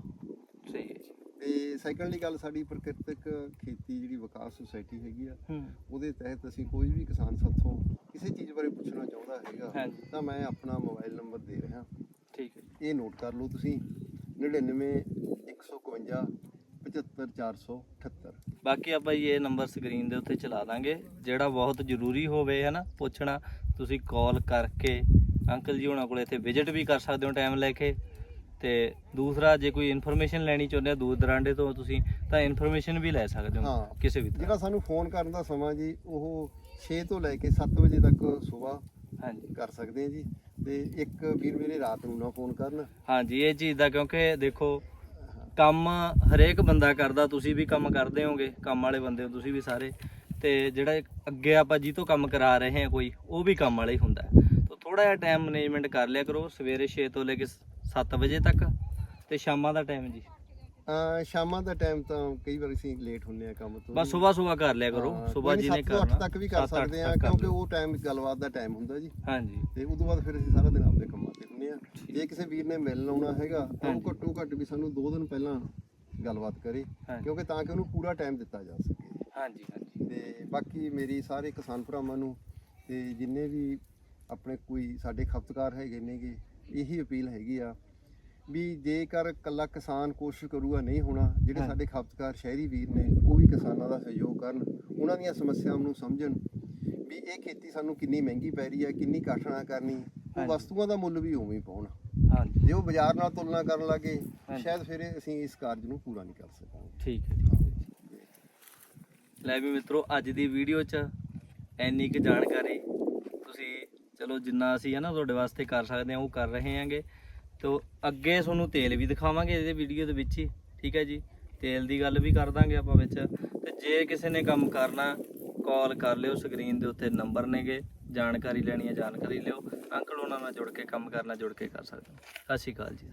ਸਹੀ ਹੈ ਜੀ। ਤੇ ਸੈਕੰਡਲੀ ਗੱਲ ਸਾਡੀ ਪ੍ਰਕਿਰਤਿਕ ਖੇਤੀ ਜਿਹੜੀ ਵਿਕਾਸ ਸੁਸਾਇਟੀ ਹੈਗੀ ਆ ਹੂੰ। ਉਹਦੇ ਤਹਿਤ ਅਸੀਂ ਕੋਈ ਵੀ ਕਿਸਾਨ ਸਾਥੋਂ ਕਿਸੇ ਚੀਜ਼ ਬਾਰੇ ਪੁੱਛਣਾ ਚਾਹੁੰਦਾ ਹੈਗਾ ਤਾਂ ਮੈਂ ਆਪਣਾ ਮੋਬਾਈਲ ਨੰਬਰ ਦੇ ਰਿਹਾ। ਠੀਕ ਹੈ ਇਹ ਨੋਟ ਕਰ ਲਓ ਤੁਸੀਂ 99 151 75478 ਬਾਕੀ ਆਪਾਂ ਜੀ ਇਹ ਨੰਬਰ ਸਕਰੀਨ ਦੇ ਉੱਤੇ ਚਲਾ ਦਾਂਗੇ। ਜਿਹੜਾ ਬਹੁਤ ਜ਼ਰੂਰੀ ਹੋਵੇ ਹੈ ਨਾ ਪੁੱਛਣਾ ਤੁਸੀਂ ਕਾਲ ਕਰਕੇ ਅੰਕਲ ਜੀ ਹੁਣਾਂ ਕੋਲ ਇੱਥੇ ਵਿਜ਼ਿਟ ਵੀ ਕਰ ਸਕਦੇ ਹੋ ਟਾਈਮ ਲੈ ਕੇ। ਤੇ ਦੂਸਰਾ ਜੇ ਕੋਈ ਇਨਫੋਰਮੇਸ਼ਨ ਲੈਣੀ ਚਾਹੁੰਦੇ ਹੋ ਦੂਰ ਦਰਾਂਡੇ ਤੋਂ ਤੁਸੀਂ ਤਾਂ ਇਨਫੋਰਮੇਸ਼ਨ ਵੀ ਲੈ ਸਕਦੇ ਹੋ ਹਾਂ। ਕਿਸੇ ਵੀ ਤਰ੍ਹਾਂ। ਜਿਹੜਾ ਸਾਨੂੰ ਫੋਨ ਕਰਨ ਦਾ ਸਮਾਂ ਜੀ ਉਹ 6 ਤੋਂ ਲੈ ਕੇ 7 ਵਜੇ ਤੱਕ ਸਵੇਰ ਹਾਂਜੀ। ਕਰ ਸਕਦੇ ਆ ਜੀ। ਤੇ ਇੱਕ ਵੀਰ ਮੇਰੇ ਰਾਤ ਨੂੰ ਨਾ ਫੋਨ ਕਰਨ। ਹਾਂਜੀ ਇਹ ਚੀਜ਼ ਦਾ ਕਿਉਂਕਿ ਦੇਖੋ ਕੰਮ ਹਰੇਕ ਬੰਦਾ ਕਰਦਾ ਤੁਸੀਂ ਵੀ ਕੰਮ ਕਰਦੇ ਹੋਗੇ ਕੰਮ ਵਾਲੇ ਬੰਦੇ ਹੋ ਤੁਸੀਂ ਵੀ ਸਾਰੇ। ਤੇ ਜਿਹੜਾ ਅੱਗੇ ਆਪਾਂ ਜੀ ਤੋਂ ਕੰਮ ਕਰਾ ਰਹੇ ਹਾਂ ਕੋਈ ਉਹ ਵੀ ਕੰਮ ਵਾਲਾ ਹੀ ਹੁੰਦਾ। ਤਾਂ ਥੋੜਾ ਜਿਹਾ ਟਾਈਮ ਮੈਨੇਜਮੈਂਟ ਕਰ ਲਿਆ ਕਰੋ ਸਵੇਰੇ 6 ਤੋਂ ਲੈ ਕੇ 7 ਵਜੇ ਤੱਕ। ਤੇ ਸ਼ਾਮਾਂ ਦਾ ਟਾਈਮ ਜੀ। ਅਹ ਸ਼ਾਮਾਂ ਦਾ ਟਾਈਮ ਤਾਂ ਕਈ ਵਾਰ ਅਸੀਂ ਲੇਟ ਹੁੰਨੇ ਆ ਕੰਮ ਤੋਂ। ਬਸ ਸਵੇਰ ਸਵੇਰ ਕਰ ਲਿਆ ਕਰੋ ਹਾਂ, ਸਵੇਰ ਕੋਈ ਨੀ, ਜਿਹਨੇ ਸੱਤ ਤੋਂ ਅੱਠ ਕਰਨਾ ਤੱਕ ਵੀ ਕਰ ਸੱਤ, ਅੱਠ ਸਕਦੇ ਆ ਤੱਕ ਕਰ ਕਿਉਂਕਿ ਲਿਓ। ਉਹ ਟਾਈਮ ਗੱਲਬਾਤ ਦਾ ਟਾਈਮ ਹੁੰਦਾ ਜੀ। ਹਾਂਜੀ। ਤੇ ਉਦੋਂ ਬਾਅਦ ਫਿਰ ਅਸੀਂ ਸਾਰਾ ਦਿਨ ਆਪਦੇ ਕੰਮਾਂ ਹੁੰਨੇ ਆ ਜੇ ਕਿਸੇ ਵੀਰ ਨੇ ਮਿਲਣ ਆਉਣਾ ਹੈਗਾ ਤਾਂ ਉਹ। ਘੱਟੋ ਘੱਟ ਵੀ ਸਾਨੂੰ 2 ਦਿਨ ਪਹਿਲਾਂ ਗੱਲਬਾਤ ਕਰੇ ਕਿਉਂਕਿ ਤਾਂ ਕਿ ਉਹਨੂੰ ਪੂਰਾ ਟਾਈਮ ਦਿੱਤਾ ਜਾ ਸਕੇ ਹਾਂਜੀ ਹਾਂਜੀ ਤੇ ਬਾਕੀ ਮੇਰੀ ਸਾਰੇ ਕਿਸਾਨ ਭਰਾਵਾਂ ਨੂੰ ਤੇ ਜਿੰਨੇ ਵੀ ਆਪਣੇ ਕੋਈ ਸਾਡੇ ਖਪਤਕਾਰ ਹੈਗੇ ਨੇਗੇ ਇਹੀ ਅਪੀਲ ਹੈਗੀ ਆ ਵੀ ਜੇਕਰ ਕੱਲਾ ਕਿਸਾਨ ਕੋਸ਼ਿਸ਼ ਕਰੂਗਾ ਨਹੀਂ ਹੋਣਾ ਜਿਹੜੇ। ਸਾਡੇ ਖਪਤਕਾਰ ਸ਼ਹਿਰੀ ਵੀਰ ਨੇ ਉਹ ਵੀ ਕਿਸਾਨਾਂ ਦਾ ਸਹਿਯੋਗ ਕਰਨ ਉਹਨਾਂ ਦੀਆਂ ਸਮੱਸਿਆਵਾਂ ਨੂੰ ਸਮਝਣ ਵੀ ਇਹ ਖੇਤੀ ਸਾਨੂੰ ਕਿੰਨੀ ਮਹਿੰਗੀ ਪੈ ਰਹੀ ਹੈ ਕਿੰਨੀ ਕਾਸ਼ਣਾ ਕਰਨੀ ਉਹ। ਵਸਤੂਆਂ ਦਾ ਮੁੱਲ ਵੀ ਉਵੇਂ ਹੀ ਪਾਉਣ। ਹਾਂਜੀ। ਜੇ ਉਹ ਬਾਜ਼ਾਰ ਨਾਲ ਤੁਲਨਾ ਕਰਨ ਲੱਗੇ। ਸ਼ਾਇਦ ਫਿਰ ਅਸੀਂ ਇਸ ਕਾਰਜ ਨੂੰ ਪੂਰਾ ਨਹੀਂ ਕਰ ਸਕਾਂਗੇ। ਠੀਕ ਹੈ ਜੀ। ਲੈ ਵੀ ਮਿੱਤਰੋ ਅੱਜ ਦੀ ਵੀਡੀਓ 'ਚ ਇੰਨੀ ਕੁ ਜਾਣਕਾਰੀ ਤੁਸੀਂ ਚਲੋ ਜਿੰਨਾ ਅਸੀਂ ਹੈ ਨਾ ਤੁਹਾਡੇ ਵਾਸਤੇ ਕਰ ਸਕਦੇ ਹਾਂ ਉਹ ਕਰ ਰਹੇ ਹਾਂਗੇ। ਤੋ ਅੱਗੇ ਤੁਹਾਨੂੰ ਤੇਲ ਵੀ ਦਿਖਾਵਾਂਗੇ ਇਹਦੇ ਵੀਡੀਓ ਦੇ ਵਿੱਚ ਹੀ ਠੀਕ ਹੈ ਜੀ? ਤੇਲ ਦੀ ਗੱਲ ਵੀ ਕਰ ਦਾਂਗੇ ਆਪਾਂ ਵਿੱਚ। ਤੇ ਜੇ ਕਿਸੇ ਨੇ ਕੰਮ ਕਰਨਾ ਕਾਲ ਕਰ ਲਿਓ ਸਕਰੀਨ ਦੇ ਉੱਤੇ ਨੰਬਰ ਨੇਗੇ ਜਾਣਕਾਰੀ ਲੈਣੀ ਹੈ ਜਾਣਕਾਰੀ ਲਿਓ। ਅੰਕਲ ਉਹਨਾਂ ਨਾਲ ਜੁੜ ਕੇ, ਕੰਮ ਕਰਨਾ ਜੁੜ ਕੇ ਕਰ ਸਕਦੇ ਹੋ। ਸਤਿ ਸ਼੍ਰੀ ਅਕਾਲ ਜੀ